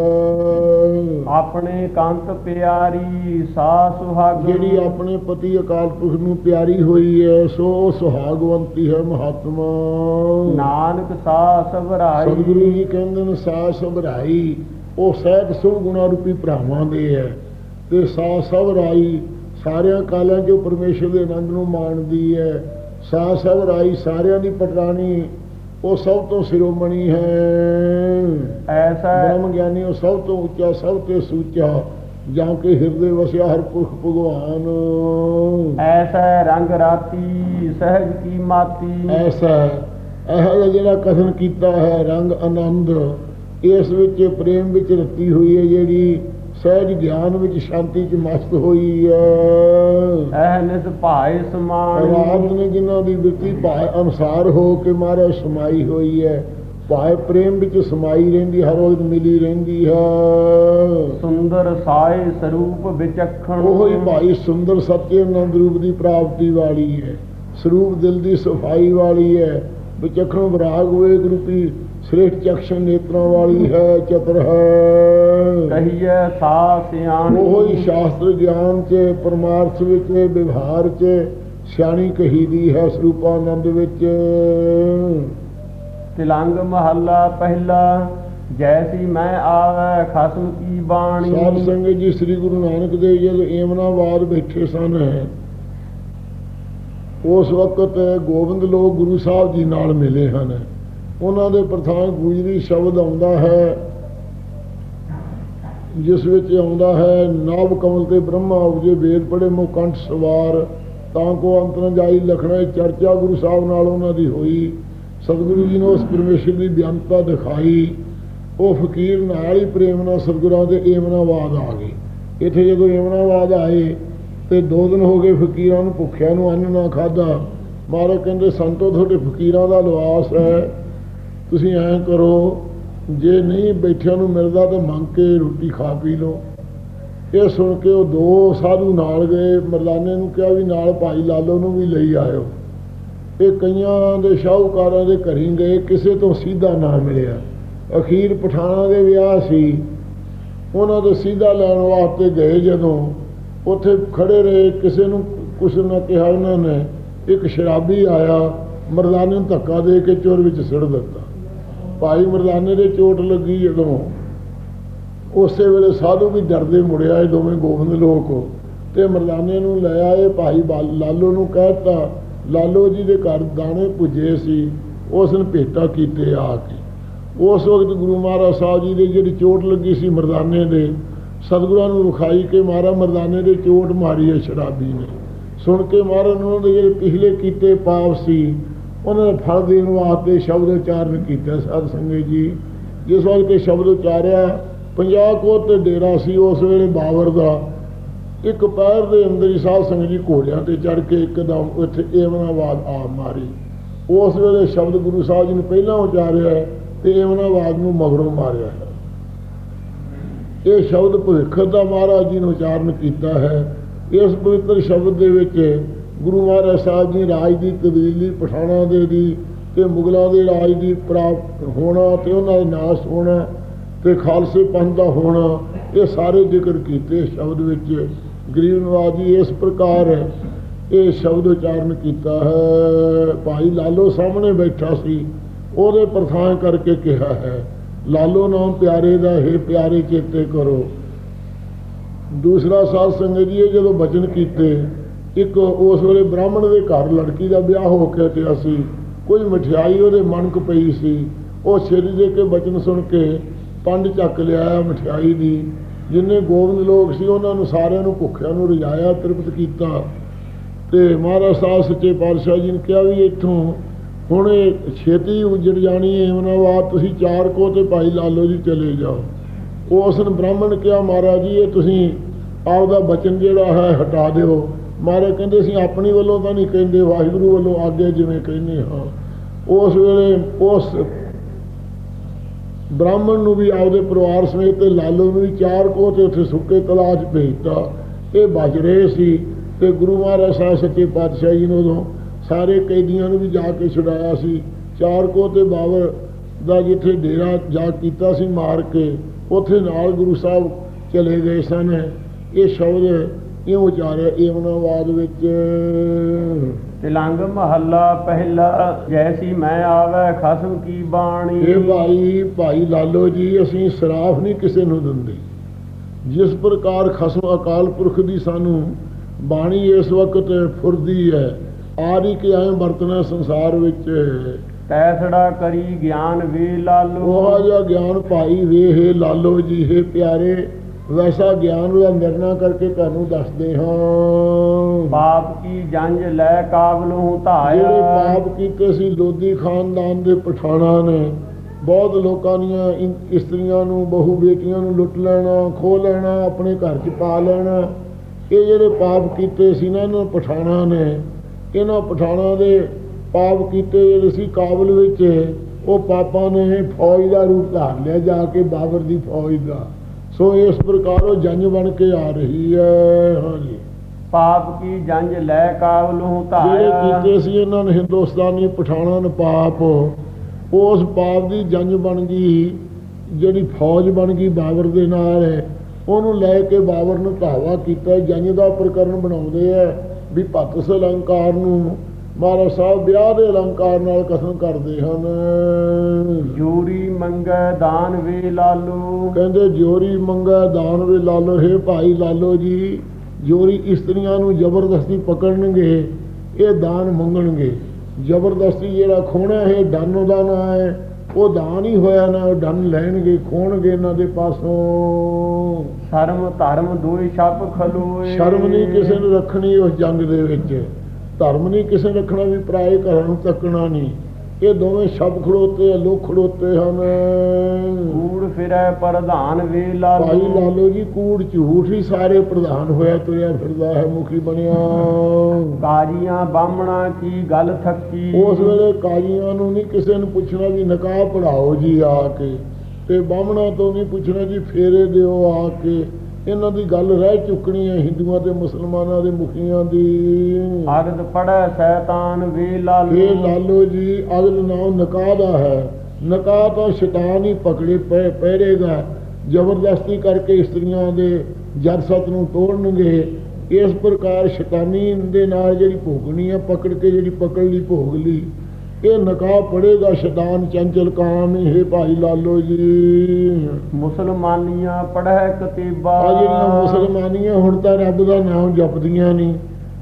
Speaker 1: ਆਪਣੇ ਕੰਤ ਪਿਆਰੀ ਸਾ ਸੁਹਾਗ
Speaker 2: ਜਿਹੜੀ ਆਪਣੇ ਪਤੀ ਅਕਾਲ ਪੁਰਖ ਨੂੰ ਪਿਆਰੀ ਹੋਈ ਹੈ ਸੋ ਸੁਹਾਗਵੰਤੀ ਹੈ ਮਹਾਤਮਾ।
Speaker 1: ਨਾਨਕ ਸਾ ਸਭਰਾਈ।
Speaker 2: ਸਤਿਗੁਰੂ ਜੀ ਕਹਿੰਦੇ ਨੇ ਸਾ ਸਭਰਾਈ ਉਹ ਸਹਿਤ ਸੁਭ ਗੁਣਾ ਰੂਪੀ ਭਰਾਵਾਂ ਦੇ ਹੈ। ਤੇ ਸਾ ਸਭਰਾਈ ਸਾਰਿਆਂ ਕਾਲਾਂ 'ਚ ਪਰਮੇਸ਼ਰ ਦੇ ਆਨੰਦ ਨੂੰ ਮਾਣਦੀ ਹੈ। ਸਾ ਸਭਰਾਈ ਸਾਰਿਆਂ ਦੀ ਪਟਰਾਣੀ ਉਹ ਸਭ ਤੋਂ ਸਿਰੋਮਣੀ ਹੈ।
Speaker 1: ਐਸਾ
Speaker 2: ਬ੍ਰਹਮ ਗਿਆਨੀ ਉਹ ਸਭ ਤੋਂ ਉੱਚਾ ਸਭ ਤੋਂ ਸੁੱਚਾ ਜਾਂ ਕਿ ਹਿਰਦੇ ਵਸਿਆ ਹਰ ਪੁਰਖ ਭਗਵਾਨ।
Speaker 1: ਐਸਾ ਰੰਗ ਰਾਤੀ ਸਹਿਜ ਕੀ ਮਾਤੀ।
Speaker 2: ਐਸਾ ਇਹ ਜਿਹਾ ਜਿਹੜਾ ਕਥਨ ਕੀਤਾ ਹੈ ਰੰਗ ਆਨੰਦ ਇਸ ਵਿੱਚ ਪ੍ਰੇਮ ਵਿੱਚ ਰਤੀ ਹੋਈ ਹੈ ਜਿਹੜੀ ਸਹਿਜ ਗਿਆਨ ਵਿੱਚ ਸ਼ਾਂਤੀ ਚ ਮਸਤ ਹੋਈ ਹੈ।
Speaker 1: ਐ ਨਿਸ ਭਾਏ
Speaker 2: ਰਾਤ
Speaker 1: ਸਮਾਨ
Speaker 2: ਨੇ ਜਿਨ੍ਹਾਂ ਦੀ ਬਿਰਤੀ ਭਾਏ ਅਨਸਾਰ ਹੋ ਕੇ ਮਾਰੇ ਸਮਾਈ ਹੋਈ ਹੈ ਭਾਏ ਪ੍ਰੇਮ ਵਿੱਚ ਸਮਾਈ ਰਹਿੰਦੀ ਹਰ ਵਕਤ ਮਿਲੀ ਰਹਿੰਦੀ ਹੈ।
Speaker 1: ਸੁੰਦਰ ਸਾਏ ਸਰੂਪ ਵਿਚਖਣ।
Speaker 2: ਉਹ ਹੀ ਭਾਈ ਸੁੰਦਰ ਸੱਚੇ ਆਨੰਦ ਰੂਪ ਦੀ ਪ੍ਰਾਪਤੀ ਵਾਲੀ ਹੈ ਸਰੂਪ ਦਿਲ ਦੀ ਸਫ਼ਾਈ ਵਾਲੀ ਹੈ ਵਿਚਖਣ ਵਿਰਾਗ ਵੇਗ ਰੂਪੀ ਸ੍ਰੇਸ਼ਟ ਚਕਸ਼ਨ ਨੇਤਰਾਂ ਵਾਲੀ ਹੈ ਚਤਰ ਹੈ।
Speaker 1: ਕਹੀਏ ਸਾ ਸਿਆਣੀ।
Speaker 2: ਉਹ ਸ਼ਾਸਤਰ ਗਿਆਨ ਚ ਪਰਮਾਰਥ ਵਿੱਚ ਵਿਵਹਾਰ ਚ ਸਿਆਣੀ ਕਹੀ ਦੀ ਹੈ ਸਰੂਪਾਨੰਦ ਵਿੱਚ।
Speaker 1: ਤਿਲੰਗ ਮਹੱਲਾ ਪਹਿਲਾ ਜੈਸੀ ਮੈਂ ਆਵੈ ਖਸਮ ਕੀ ਬਾਣੀ।
Speaker 2: ਸਾਧ ਸੰਗਤ ਜੀ ਸ੍ਰੀ ਗੁਰੂ ਨਾਨਕ ਦੇਵ ਜਦ ਏਮਨਾਬਾਦ ਬੈਠੇ ਸਨ। ਉਸ ਵਕਤ ਗੋਬਿੰਦ ਲੋਕ ਗੁਰੂ ਸਾਹਿਬ ਜੀ ਨਾਲ ਮਿਲੇ ਹਨ। ਉਹਨਾਂ ਦੇ ਪ੍ਰਥਾਨ ਗੂਜਰੀ ਸ਼ਬਦ ਆਉਂਦਾ ਹੈ, ਜਿਸ ਵਿੱਚ ਆਉਂਦਾ ਹੈ ਨਾਭ ਕਮਲ ਤੇ ਬ੍ਰਹਮਾ ਉਪਜੇ ਵੇਦ ਪੜੇ ਮੋ ਕੰਠ ਸਵਾਰ, ਤਾਂ ਕੋ ਅੰਤਰ ਜਾਈ ਲਖਣਾ ਚਰਚਾ ਗੁਰੂ ਸਾਹਿਬ ਨਾਲ ਉਹਨਾਂ ਦੀ ਹੋਈ। ਸਤਿਗੁਰੂ ਜੀ ਨੇ ਉਸ ਪਰਮੇਸ਼ਰ ਦੀ ਬਿਆਨਤਾ ਦਿਖਾਈ। ਉਹ ਫਕੀਰ ਨਾਲ ਹੀ ਪ੍ਰੇਮ ਨਾਲ ਸਤਿਗੁਰਾਂ ਦੇ ਏਮਨਾਵਾਦ ਆ ਗਏ। ਇੱਥੇ ਜਦੋਂ ਏਮਨਾਵਾਦ ਆਏ, ਤੇ ਦੋ ਦਿਨ ਹੋ ਗਏ ਫਕੀਰਾਂ ਨੂੰ ਭੁੱਖਿਆਂ ਨੂੰ ਅੰਨ ਨਾ ਖਾਦਾ ਮਹਾਰਾਜ ਕਹਿੰਦੇ, ਸੰਤੋ, ਤੁਹਾਡੇ ਫਕੀਰਾਂ ਦਾ ਲਵਾਸ ਹੈ। ਤੁਸੀਂ ਐਂ ਕਰੋ, ਜੇ ਨਹੀਂ ਬੈਠਿਆਂ ਨੂੰ ਮਿਲਦਾ ਤਾਂ ਮੰਗ ਕੇ ਰੋਟੀ ਖਾ ਪੀ ਲਓ। ਇਹ ਸੁਣ ਕੇ ਉਹ ਦੋ ਸਾਧੂ ਨਾਲ ਗਏ। ਮਰਦਾਨੇ ਨੂੰ ਕਿਹਾ ਵੀ ਨਾਲ ਭਾਈ ਲਾਲੋ ਨੂੰ ਵੀ ਲਈ ਆਇਓ। ਇਹ ਕਈਆਂ ਦੇ ਸ਼ਾਹੂਕਾਰਾਂ ਦੇ ਘਰੀ ਗਏ, ਕਿਸੇ ਤੋਂ ਸਿੱਧਾ ਨਾ ਮਿਲਿਆ। ਅਖੀਰ ਪਠਾਣਾ ਦੇ ਵਿਆਹ ਸੀ। ਉਹਨਾਂ ਤੋਂ ਸਿੱਧਾ ਲੈਣ ਵਾਸਤੇ ਗਏ ਜਦੋਂ। ਉੱਥੇ ਖੜੇ ਰਹੇ, ਕਿਸੇ ਨੂੰ ਕੁਛ ਨਾ ਕਿਹਾ ਉਹਨਾਂ ਨੇ। ਇੱਕ ਸ਼ਰਾਬੀ ਆਇਆ। ਮਰਦਾਨੇ ਨੂੰ ਧੱਕਾ ਦੇ ਕੇ ਚੋਰ ਵਿੱਚ ਸਿੜ ਦਿੱਤਾ। ਭਾਈ ਮਰਦਾਨੇ ਦੇ ਚੋਟ ਲੱਗੀ ਜਦੋਂ, ਉਸੇ ਵੇਲੇ ਸਾਧੂ ਵੀ ਡਰਦੇ ਮੁੜਿਆ ਇਹ ਦੋਵੇਂ ਗੋਬਿੰਦ ਲੋਕ। ਤੇ ਮਰਦਾਨੇ ਨੂੰ ਲੈ ਆਏ, ਭਾਈ ਲਾਲੋ ਨੂੰ ਕਹਿਤਾ, ਲਾਲੋ ਜੀ ਦੇ ਘਰ ਦਾਣੇ ਪੁੱਜੇ ਸੀ, ਉਸ ਨੇ ਭੇਟਾ ਕੀਤੇ ਆ ਕੇ। ਉਸ ਵਕਤ ਗੁਰੂ ਮਹਾਰਾਜ ਸਾਹਿਬ ਜੀ ਦੇ ਜਿਹੜੀ ਚੋਟ ਲੱਗੀ ਸੀ ਮਰਦਾਨੇ ਦੇ, ਸਤਿਗੁਰਾਂ ਨੂੰ ਵਿਖਾਈ ਕਿ ਮਹਾਰਾਜ ਮਰਦਾਨੇ ਦੇ ਚੋਟ ਮਾਰੀ ਹੈ ਸ਼ਰਾਬੀ ਨੇ। ਸੁਣ ਕੇ ਮਹਾਰਾਜ ਉਹਨਾਂ ਦੇ ਜਿਹੜੇ ਪਿਛਲੇ ਕੀਤੇ ਪਾਪ ਸੀ ਉਹਨਾਂ ਨੇ ਫਲ ਦੇਣ ਵਾਸਤੇ ਸ਼ਬਦ ਉਚਾਰਨ ਕੀਤਾ, ਸਾਧ ਸੰਗਤ ਜੀ। ਜਿਸ ਵਕਤ ਇਹ ਸ਼ਬਦ ਉਚਾਰਿਆ 50 ਕੋਹ ਤੇ ਡੇਰਾ ਸੀ, ਉਸ ਵੇਲੇ ਬਾਬਰ ਦਾ ਇੱਕ ਪੈਰ ਦੇ ਅੰਦਰ ਹੀ ਸਾਧ ਸੰਗਤ ਜੀ ਘੋੜਿਆਂ ਤੇ ਚੜ ਕੇ ਇੱਕਦਮ ਉੱਥੇ ਏਮਨਾਬਾਦ ਆ ਮਾਰੀ। ਉਸ ਵੇਲੇ ਸ਼ਬਦ ਗੁਰੂ ਸਾਹਿਬ ਜੀ ਨੇ ਪਹਿਲਾਂ ਉਚਾਰਿਆ ਹੈ ਤੇ ਏਮਨਾਬਾਦ ਨੂੰ ਮਗਰੋਂ ਮਾਰਿਆ। ਹੈ ਇਹ ਸ਼ਬਦ ਭਵਿੱਖ ਦਾ ਮਹਾਰਾਜ ਜੀ ਨੇ ਉਚਾਰਨ ਕੀਤਾ ਹੈ। ਇਸ ਪਵਿੱਤਰ ਸ਼ਬਦ ਦੇ ਵਿੱਚ ਗੁਰੂ ਮਹਾਰਾਜ ਸਾਹਿਬ ਜੀ ਰਾਜ ਦੀ ਤਬਦੀਲੀ ਪਠਾਣਾ ਦੇ ਦੀ ਤੇ ਮੁਗਲਾਂ ਦੇ ਰਾਜ ਦੀ ਪ੍ਰਾਪਤ ਹੋਣਾ ਤੇ ਉਹਨਾਂ ਦਾ ਨਾਸ਼ ਹੋਣਾ ਤੇ ਖਾਲਸੇ ਪੰਥ ਦਾ ਹੋਣਾ, ਇਹ ਸਾਰੇ ਜ਼ਿਕਰ ਕੀਤੇ ਸ਼ਬਦ ਵਿੱਚ। ਗਰੀਬ ਨਵਾਜ ਜੀ, ਇਸ ਪ੍ਰਕਾਰ ਇਹ ਸ਼ਬਦ ਉਚਾਰਨ ਕੀਤਾ ਹੈ। ਭਾਈ ਲਾਲੋ ਸਾਹਮਣੇ ਬੈਠਾ ਸੀ, ਉਹਦੇ ਪ੍ਰਥਾਂ ਕਰਕੇ ਕਿਹਾ ਹੈ, ਲਾਲੋ ਨਾਮ ਪਿਆਰੇ ਦਾ, ਹੈ ਪਿਆਰੇ ਚੇਤੇ ਕਰੋ। ਦੂਸਰਾ ਸਾਧ ਸੰਗਤ ਜੀ, ਇਹ ਜਦੋਂ ਬਚਨ ਕੀਤੇ ਇੱਕ ਉਸ ਵੇਲੇ ਬ੍ਰਾਹਮਣ ਦੇ ਘਰ ਲੜਕੀ ਦਾ ਵਿਆਹ ਹੋ ਕੇ ਹਟਿਆ ਸੀ ਕੋਈ ਮਠਿਆਈ ਉਹਦੇ ਮਨਕ ਪਈ ਸੀ। ਉਹ ਸਿਰ ਦੇ ਕੇ ਬਚਨ ਸੁਣ ਕੇ ਪੰਡ ਚੱਕ ਲਿਆਇਆ ਮਠਿਆਈ ਦੀ। ਜਿੰਨੇ ਗੋਬਿੰਦ ਲੋਕ ਸੀ, ਉਹਨਾਂ ਨੂੰ ਸਾਰਿਆਂ ਨੂੰ ਭੁੱਖਿਆਂ ਨੂੰ ਰਜਾਇਆ ਤ੍ਰਿਪਤ ਕੀਤਾ। ਤੇ ਮਹਾਰਾਜ ਸਾਹਿਬ ਸੱਚੇ ਪਾਤਸ਼ਾਹ ਜੀ ਨੇ ਕਿਹਾ ਵੀ ਇੱਥੋਂ ਹੁਣ ਇਹ ਛੇਤੀ ਉਜੜ ਜਾਣੀ ਹੈ ਉਹਨਾਂ ਬਾਅਦ ਤੁਸੀਂ ਚਾਰ ਕੋ ਤੇ ਭਾਈ ਲਾਲੋ ਜੀ ਚਲੇ ਜਾਓ। ਉਸ ਨੇ ਬ੍ਰਾਹਮਣ ਕਿਹਾ, ਮਹਾਰਾਜ ਜੀ, ਇਹ ਤੁਸੀਂ ਆਪਦਾ ਬਚਨ ਜਿਹੜਾ ਹੈ ਹਟਾ ਦਿਓ। ਮਹਾਰਾਜ ਕਹਿੰਦੇ ਅਸੀਂ ਆਪਣੀ ਵੱਲੋਂ ਤਾਂ ਨਹੀਂ ਕਹਿੰਦੇ, ਵਾਹਿਗੁਰੂ ਵੱਲੋਂ ਆਗੇ ਜਿਵੇਂ ਕਹਿੰਦੇ ਹਾਂ। ਉਸ ਵੇਲੇ ਉਸ ਬ੍ਰਾਹਮਣ ਨੂੰ ਵੀ ਆਪਦੇ ਪਰਿਵਾਰ ਸਮੇਤ ਤੇ ਲਾਲੋ ਨੂੰ ਵੀ ਚਾਰ ਕੋ ਤੇ ਉੱਥੇ ਸੁੱਕੇ ਤਲਾਅ 'ਚ ਭੇਜਤਾ। ਇਹ ਬਚ ਰਹੇ ਸੀ ਤੇ ਗੁਰੂ ਮਹਾਰਾਜ ਸਾਹਿਬ ਸੱਚੇ ਪਾਤਸ਼ਾਹ ਜੀ ਨੇ ਉਦੋਂ ਸਾਰੇ ਕੈਦੀਆਂ ਨੂੰ ਵੀ ਜਾ ਕੇ ਛੁਡਾਇਆ ਸੀ। ਚਾਰ ਕੋ ਤੇ ਬਾਬਰ ਦਾ ਜਿੱਥੇ ਡੇਰਾ ਜਾ ਕੀਤਾ ਸੀ ਮਾਰ ਕੇ, ਉੱਥੇ ਨਾਲ ਗੁਰੂ ਸਾਹਿਬ ਚਲੇ ਗਏ ਸਨ। ਇਹ ਸ਼ਬਦ ਇਹ ਉਚਾਰਿਆ ਏਮਨਾਬਾਦ ਵਿੱਚ।
Speaker 1: ਤਿਲੰਗ ਮਹੱਲਾ ਪਹਿਲਾ ਜੈਸੀ ਮੈਂ ਆਵੇ ਖਸਮ ਕੀ ਬਾਣੀ?
Speaker 2: ਇਹ ਭਾਈ ਭਾਈ ਲਾਲੋ ਜੀ ਅਸੀਂ ਸਰਾਫ ਨਹੀਂ ਕਿਸੇ ਨੂੰ ਦਿੰਦੇ। ਜਿਸ ਪ੍ਰਕਾਰ ਖਸਮ ਅਕਾਲ ਪੁਰਖ ਦੀ ਸਾਨੂੰ ਬਾਣੀ ਇਸ ਵਕਤ ਫੁਰਦੀ ਹੈ ਆਰੀ ਕੇ ਆਏ ਵਰਤਨਾ ਸੰਸਾਰ ਵਿੱਚ।
Speaker 1: ਤੈਸੜਾ ਕਰੀ ਗਿਆਨ ਵੇ ਲਾਲੋ।
Speaker 2: ਉਹ ਜਿਹਾ ਗਿਆਨ ਭਾਈ ਵੇਹੇ ਲਾਲੋ ਜੀ ਹੈ ਪਿਆਰੇ। ਵੈਸਾ ਗਿਆਨ ਦਾ ਨਿਰਣਾ ਕਰਕੇ ਤੁਹਾਨੂੰ ਦੱਸਦੇ ਹਾਂ।
Speaker 1: ਪਾਪ ਕੀ ਜੰਜ ਲੈ ਕਾਬਲੂ
Speaker 2: ਜਿਹੜੇ
Speaker 1: ਧਾਇਆ।
Speaker 2: ਪਾਪ ਕੀਤੇ ਸੀ ਲੋਦੀ ਖਾਨਦਾਨ ਦੇ ਪਠਾਣਾ ਨੇ ਬਹੁਤ ਲੋਕਾਂ ਦੀਆਂ ਇਸਤਰੀਆਂ ਨੂੰ ਬਹੂ ਬੇਟੀਆਂ ਨੂੰ ਲੁੱਟ ਲੈਣਾ ਖੋ ਲੈਣਾ ਆਪਣੇ ਘਰ 'ਚ ਪਾ ਲੈਣਾ। ਇਹ ਜਿਹੜੇ ਪਾਪ ਕੀਤੇ ਸੀ ਨਾ ਇਹਨਾਂ ਪਠਾਣਾ ਨੇ ਇਹਨਾਂ ਪਠਾਣਾ ਦੇ ਪਾਪ ਕੀਤੇ ਜਿਹੜੇ ਸੀ ਕਾਬਲ ਵਿੱਚ ਉਹ ਪਾਪਾਂ ਨੇ ਫੌਜ ਦਾ ਰੂਪ ਧਾਰ ਲਿਆ ਜਾ ਕੇ ਬਾਬਰ ਦੀ ਫੌਜ ਦਾ। ਸੋ ਇਸ ਪ੍ਰਕਾਰ ਉਹ ਜੰਜ ਬਣ ਕੇ ਆ ਰਹੀ ਹੈ। ਹਾਂਜੀ।
Speaker 1: ਪਾਪ ਕੀ ਜੰਜ ਲੈ ਕਾਬਲੂ
Speaker 2: ਜਿਹੜੇ
Speaker 1: ਧਾਇਆ
Speaker 2: ਕੀਤੇ ਸੀ ਇਹਨਾਂ ਨੇ ਹਿੰਦੁਸਤਾਨੀ ਪਠਾਣਾਂ ਨੇ ਪਾਪ ਉਸ ਪਾਪ ਦੀ ਜੰਜ ਬਣ ਗਈ। ਜਿਹੜੀ ਫੌਜ ਬਣ ਗਈ ਬਾਬਰ ਦੇ ਨਾਲ ਉਹਨੂੰ ਲੈ ਕੇ ਬਾਬਰ ਨੂੰ ਧਾਵਾ ਕੀਤਾ। ਜੰਜ ਦਾ ਪ੍ਰਕਰਨ ਬਣਾਉਂਦੇ ਆ ਵੀ ਭਗਤ ਅਲੰਕਾਰ ਨੂੰ ਮਹਾਰਾਜ ਸਾਹਿਬ ਵਿਆਹ ਦੇ ਅਲੰਕਾਰ ਨਾਲ ਕਥਨ ਕਰਦੇ ਹਨ।
Speaker 1: ਜੂਰੀ ਮੰਗੈ ਦਾਨ ਵੇ ਲਾਲੂ।
Speaker 2: ਕਹਿੰਦੇ ਜੋਰੀ ਮੰਗਾ ਦਾਨ ਵੇ ਲਾਲੋ ਹੈ ਭਾਈ ਲਾਲੋ ਜੀ ਜੋਰੀ ਇਸਤਰੀਆਂ ਨੂੰ ਜ਼ਬਰਦਸਤੀ ਪਕੜਨਗੇ ਇਹ ਦਾਨ ਮੰਗਣਗੇ। ਜ਼ਬਰਦਸਤੀ ਜਿਹੜਾ ਖੋਣਾ ਹੈ ਡਨ ਦਾ ਨਾਂ ਹੈ। ਉਹ ਦਾਨ ਹੀ ਹੋਇਆ ਨਾ ਉਹ ਡਨ ਲੈਣਗੇ ਖੋਣਗੇ ਇਹਨਾਂ ਦੇ ਪਾਸੋਂ।
Speaker 1: ਸ਼ਰਮ ਧਰਮ ਦੋਇ ਛਪ ਖਲੋਏ।
Speaker 2: ਸ਼ਰਮ ਨਹੀਂ ਕਿਸੇ ਨੂੰ ਰੱਖਣੀ ਉਸ ਜੰਗ ਦੇ ਵਿੱਚ। ਧਰਮ ਨਹੀਂ ਕਿਸੇ ਰੱਖਣਾ ਵੀ ਪਰਾਏ ਘਰਾਂ ਨੂੰ ਤੱਕਣਾ ਨਹੀਂ। ਇਹ ਦੋਵੇਂ ਸ਼ਬ ਖੜੋਤੇ ਲੋਕ ਖੜੋਤੇ ਹਨ।
Speaker 1: ਕੂੜ ਫਿਰੈ ਪ੍ਰਧਾਨ ਵੇ
Speaker 2: ਭਾਈ
Speaker 1: ਲਾਲੂ
Speaker 2: ਲਾਲੋ ਜੀ ਕੂੜ ਝੂਠ ਹੀ ਸਾਰੇ ਪ੍ਰਧਾਨ ਹੋਇਆ ਤੁਰਿਆ ਫਿਰਦਾ ਹੈ ਮੁਖੀ ਬਣਿਆ।
Speaker 1: ਕਾਜੀਆਂ ਬਾਹਮਣਾ ਕੀ ਗੱਲ ਥੱਕੀ?
Speaker 2: ਉਸ ਵੇਲੇ ਕਾਜ਼ੀਆਂ ਨੂੰ ਨਹੀਂ ਕਿਸੇ ਨੂੰ ਪੁੱਛਣਾ ਵੀ ਨਕਾਹ ਪੜਾਓ ਜੀ ਆ ਕੇ ਤੇ ਬਾਹਮਣਾ ਤੋਂ ਨਹੀਂ ਪੁੱਛਣਾ ਜੀ ਫੇਰੇ ਦਿਓ ਆ ਕੇ। ਇਹਨਾਂ ਦੀ ਗੱਲ ਰਹਿ ਚੁੱਕਣੀ ਹੈ ਹਿੰਦੂਆਂ ਤੇ ਮੁਸਲਮਾਨਾਂ ਦੇ ਮੁਖੀਆਂ ਦੀ।
Speaker 1: ਅਰਦ ਪੜੈ ਸ਼ੈਤਾਨ ਵੇ ਲਾਲੂ।
Speaker 2: ਇਹ ਲਾਲੋ ਜੀ ਅਗਲ ਨਾਮ ਨਕਾਹ ਦਾ ਹੈ। ਨਕਾਹ ਤਾਂ ਸ਼ੈਤਾਨ ਹੀ ਪਕੜੇ ਪੈ- ਪਹਿਰੇਗਾ ਜ਼ਬਰਦਸਤੀ ਕਰਕੇ ਇਸਤਰੀਆਂ ਦੇ ਜਦ ਸਤ ਨੂੰ ਤੋੜਨਗੇ। ਇਸ ਪ੍ਰਕਾਰ ਸ਼ੈਤਾਨੀ ਦੇ ਨਾਲ ਜਿਹੜੀ ਭੋਗਣੀ ਹੈ ਪਕੜ ਕੇ ਜਿਹੜੀ ਪਕੜ ਲਈ ਭੋਗ ਲਈ। ਇਹ ਨਕਾਹ ਪੜੇਗਾ ਸ਼ੈਤਾਨ ਚੰਚਲ ਕਾਮ ਹੀ ਹੈ ਭਾਈ ਲਾਲੋ ਜੀ।
Speaker 1: ਮੁਸਲਮਾਨੀਆਂ ਪੜ੍ਹੈ ਕਤੀਬਾ।
Speaker 2: ਆ ਜਿਹੜੀਆਂ ਮੁਸਲਮਾਨੀਆਂ ਹੁਣ ਤਾਂ ਰੱਬ ਦਾ ਨਾਮ ਜਪਦੀਆਂ ਨਹੀਂ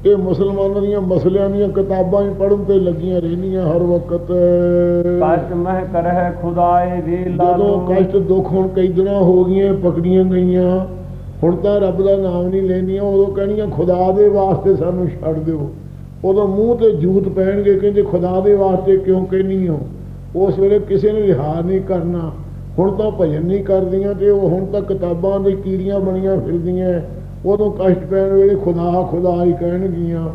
Speaker 2: ਇਹ ਮੁਸਲਮਾਨਾਂ ਦੀਆਂ ਮਸਲਿਆਂ ਦੀਆਂ ਕਿਤਾਬਾਂ ਹੀ ਪੜ੍ਹਨ ਤੇ ਲੱਗੀਆਂ ਰਹਿੰਦੀਆਂ ਹਰ ਵਕਤ।
Speaker 1: ਕਸ਼ਟ ਮਹਿ ਕਰਹਿ ਖੁਦਾਏ ਵੇ
Speaker 2: ਜਦੋਂ
Speaker 1: ਲਾਲੂ
Speaker 2: ਕਸ਼ਟ ਦੁੱਖ ਹੁਣ ਕਈ ਦਿਨਾਂ ਹੋ ਗਈਆਂ ਪਕੜੀਆਂ ਗਈਆਂ ਹੁਣ ਤਾਂ ਰੱਬ ਦਾ ਨਾਮ ਨਹੀਂ ਲੈਂਦੀਆਂ ਉਦੋਂ ਕਹਿਣੀਆਂ ਖੁਦਾ ਦੇ ਵਾਸਤੇ ਸਾਨੂੰ ਛੱਡ ਦਿਓ। ਉਦੋਂ ਮੂੰਹ ਤੇ ਜੂਤ ਪੈਣਗੇ ਕਹਿੰਦੇ ਖੁਦਾ ਦੇ ਵਾਸਤੇ ਕਿਉਂ ਕਹਿਨੀ ਹੋ ਉਸ ਵੇਲੇ ਕਿਸੇ ਨੇ ਰਿਹਾ ਨਹੀਂ ਕਰਨਾ। ਹੁਣ ਤਾਂ ਭਜਨ ਨਹੀਂ ਕਰਦੀਆਂ ਤੇ ਉਹ ਹੁਣ ਤਾਂ ਕਿਤਾਬਾਂ ਦੀ ਕੀੜੀਆਂ ਬਣੀਆਂ ਫਿਰਦੀਆਂ। ਉਦੋਂ ਕਸ਼ਟ ਪੈਣ ਵੇਲੇ ਖੁਦਾ ਖੁਦਾ ਹੀ ਕਹਿਣਗੀਆਂ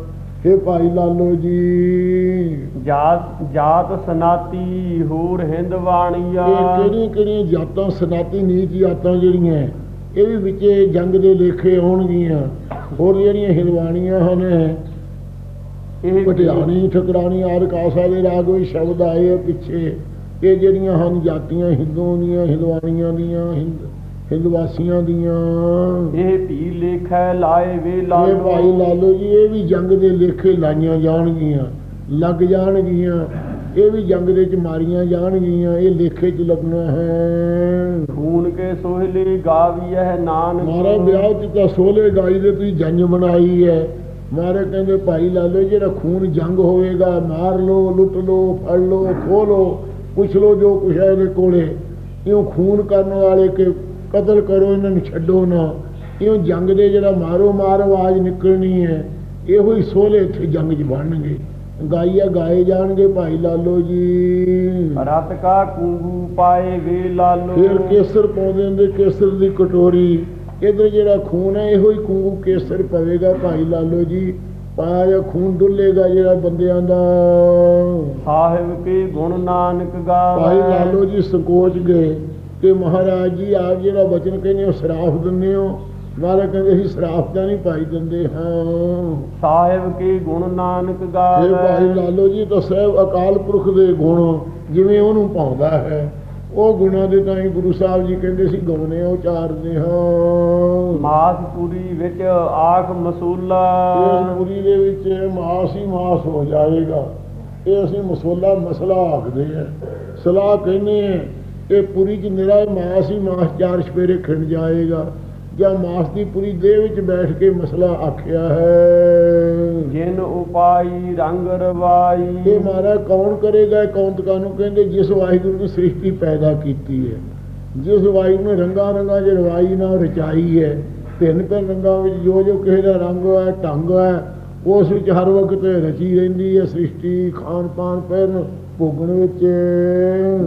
Speaker 2: ਹੇ ਭਾਈ ਲਾਲੋ ਜੀ।
Speaker 1: ਜਾਤ ਜਾਤ ਸਨਾਤੀ ਹੂਰ ਹਿੰਦ ਵਾਣੀਆ
Speaker 2: ਇਹ ਕਿਹੜੀਆਂ ਕਿਹੜੀਆਂ ਜਾਤਾਂ ਸਨਾਤੀ ਨੀਚ ਜਾਤਾਂ ਜਿਹੜੀਆਂ? ਇਹ ਵੀ ਵਿੱਚੇ ਜੰਗ ਦੇ ਲੇਖੇ ਆਉਣਗੀਆਂ। ਹੋਰ ਜਿਹੜੀਆਂ ਹਿਲਵਾਣੀਆਂ ਹਨ
Speaker 1: ਇਹ
Speaker 2: ਪਟਿਆਣੀ ਠਕਰਾਣੀ ਆਦਿ ਕਾਸਾ ਦੇ ਰਾਗ ਵਿੱਚ ਸ਼ਬਦ ਆਏ ਪਿੱਛੇ। ਇਹ ਜਿਹੜੀਆਂ ਹਨ ਜਾਤੀਆਂ ਹਿੰਦੂਆਂ ਦੀਆਂ ਹਿਲਵਾਣੀਆਂ ਦੀਆਂ ਹਿੰਦ ਹਿੰਦਵਾਸੀਆਂ ਦੀਆਂ।
Speaker 1: ਇਹ ਭੀ ਲੇਖੈ ਲਾਏ ਵੇ
Speaker 2: ਇਹ ਭਾਈ
Speaker 1: ਲਾਲੂ
Speaker 2: ਲਾਲੋ ਜੀ ਇਹ ਵੀ ਜੰਗ ਦੇ ਲੇਖੇ ਲਾਈਆਂ ਜਾਣਗੀਆਂ ਲੱਗ ਜਾਣਗੀਆਂ। ਇਹ ਵੀ ਜੰਗ ਦੇ ਚ ਮਾਰੀਆਂ ਜਾਣਗੀਆਂ ਇਹ ਲੇਖੇ ਚ ਲੱਗਣਾ ਹੈ।
Speaker 1: ਖੂਨ ਕੇ ਸੋਹਲੇ ਗਾਵੀਐ ਨਾਨਕ।
Speaker 2: ਮਾਰਾ ਵਿਆਹ ਚ ਤਾਂ ਸੋਲੇ ਗਾਈ ਦੇ ਤੁਸੀਂ ਜੰਜ ਬਣਾਈ ਹੈ ਮਾਰੇ ਕਹਿੰਦੇ ਭਾਈ ਲਾਲੋ ਜਿਹੜਾ ਖੂਨ ਜੰਗ ਹੋਵੇਗਾ ਮਾਰ ਲੋ ਲੁੱਟ ਲੋ ਫੜ ਲੋ ਖੋ ਲੋ ਪੁੱਛ ਲੋ ਜੋ ਕੁਛ ਹੈ ਇਹਦੇ ਕੋਲੇ। ਇਉਂ ਖੂਨ ਕਰਨ ਵਾਲੇ ਕੇ ਕਤਲ ਕਰੋ ਇਹਨਾਂ ਨੂੰ ਛੱਡੋ ਨਾ। ਇਉਂ ਜੰਗ ਦੇ ਜਿਹੜਾ ਮਾਰੋ ਮਾਰ ਆਵਾਜ਼ ਨਿਕਲਣੀ ਹੈ ਇਹੋ ਹੀ ਸੋਲੇ ਇੱਥੇ ਜੰਗ 'ਚ ਬਣਨਗੇ। ਗਾਈਆ ਗਾਏ ਜਾਣਗੇ ਭਾਈ ਲਾਲੋ ਜੀ।
Speaker 1: ਰਤ ਕਾ ਕੁੰਗੂ ਪਾਏ ਵੇ ਲਾਲੂ
Speaker 2: ਫਿਰ ਕੇਸਰ ਪਾਉਂਦੇ ਹੁੰਦੇ ਕੇਸਰ ਦੀ ਕਟੋਰੀ। ਇਧਰ ਜਿਹੜਾ ਖੂਨ ਹੈ ਇਹੋ ਹੀ ਖੂਨ ਕੇਸਰ ਪਵੇਗਾ ਭਾਈ ਲਾਲੋ ਜੀ? ਪਾਇਆ ਖੂਨ ਡੁੱਲੇਗਾ ਜਿਹੜਾ ਬੰਦਿਆਂ ਦਾ?
Speaker 1: ਸਾਹਿਬ ਕੇ ਗੁਣ ਨਾਨਕ
Speaker 2: ਭਾਈ
Speaker 1: ਗਾਵੇ
Speaker 2: ਲਾਲੋ ਜੀ ਸੰਕੋਚ ਗਏ ਕਿ ਮਹਾਰਾਜ ਜੀ ਆਪ ਜਿਹੜਾ ਬਚਨ ਕਹਿੰਦੇ ਹੋ ਸਰਾਫ ਦਿੰਦੇ ਹੋ। ਮਹਾਰਾਜ ਕਹਿੰਦੇ ਅਸੀਂ ਸਰਾਫ ਤਾਂ ਨਹੀਂ ਪਾਈ ਦਿੰਦੇ ਹਾਂ।
Speaker 1: ਸਾਹਿਬ ਕੇ ਗੁਣ ਨਾਨਕ
Speaker 2: ਇਹ ਭਾਈ
Speaker 1: ਗਾਵੇ
Speaker 2: ਲਾਲੋ ਜੀ ਤਾਂ ਸਹਿਬ ਅਕਾਲ ਪੁਰਖ ਦੇ ਗੁਣ ਜਿਵੇਂ ਉਹਨੂੰ ਪਾਉਂਦਾ ਹੈ। ਉਹ ਗੁਣਾਂ ਦੇ ਤਾਂ ਹੀ ਗੁਰੂ ਸਾਹਿਬ ਜੀ ਕਹਿੰਦੇ ਸੀ ਗਾਉਨੇ ਆ ਉਚਾਰਦੇ ਹਾਂ।
Speaker 1: ਮਾਸਪੁਰੀ ਵਿੱਚ ਆਖ ਮਸੂਲਾ।
Speaker 2: ਇਸ ਪੁਰੀ ਦੇ ਵਿੱਚ ਮਾਸ ਹੀ ਮਾਸ ਹੋ ਜਾਏਗਾ। ਇਹ ਅਸੀਂ ਮਸੋਲਾ ਮਸਲਾ ਆਖਦੇ ਆ ਸਲਾਹ ਕਹਿੰਦੇ ਆ ਇਹ ਪੁਰੀ ਚ ਨਿਰਾ ਮਾਸ ਹੀ ਮਾਸ ਚਾਰ ਸਪੇਰੇ ਖਿੰਡ ਜਾਏਗਾ। ਜਾਂ ਮਾਸ ਦੀ ਪੁਰੀ ਦੇ ਵਿੱਚ ਬੈਠ ਕੇ ਮਸਲਾ ਆਖਿਆ ਹੈ।
Speaker 1: ਜਿਨ ਉਪਾਈ ਰੰਗ ਰਵਾਈ।
Speaker 2: ਇਹ ਮਾਰਾ ਕੌਣ ਕਰੇਗਾ? ਕੌਂਤਕਾਂ ਨੂੰ ਕਹਿੰਦੇ ਜਿਸ ਵਾਹਿਗੁਰੂ ਨੇ ਸ੍ਰਿਸ਼ਟੀ ਪੈਦਾ ਕੀਤੀ ਹੈ ਜਿਸ ਵਾਹਿਗੁਰੂ ਨੇ ਰੰਗਾਂ ਰੰਗਾਂ ਚ ਰਵਾਈ ਨਾਲ ਰਚਾਈ ਹੈ ਤਿੰਨ ਤਿੰਨ ਰੰਗਾਂ ਵਿੱਚ ਜੋ ਜੋ ਕਿਸੇ ਦਾ ਰੰਗ ਹੈ ਢੰਗ ਹੈ ਉਸ ਵਿੱਚ ਹਰ ਵਕਤ ਰਚੀ ਰਹਿੰਦੀ ਹੈ ਸ੍ਰਿਸ਼ਟੀ ਖਾਣ ਪਾਣ ਪਹਿਨ ਭੋਗਣ ਵਿੱਚ।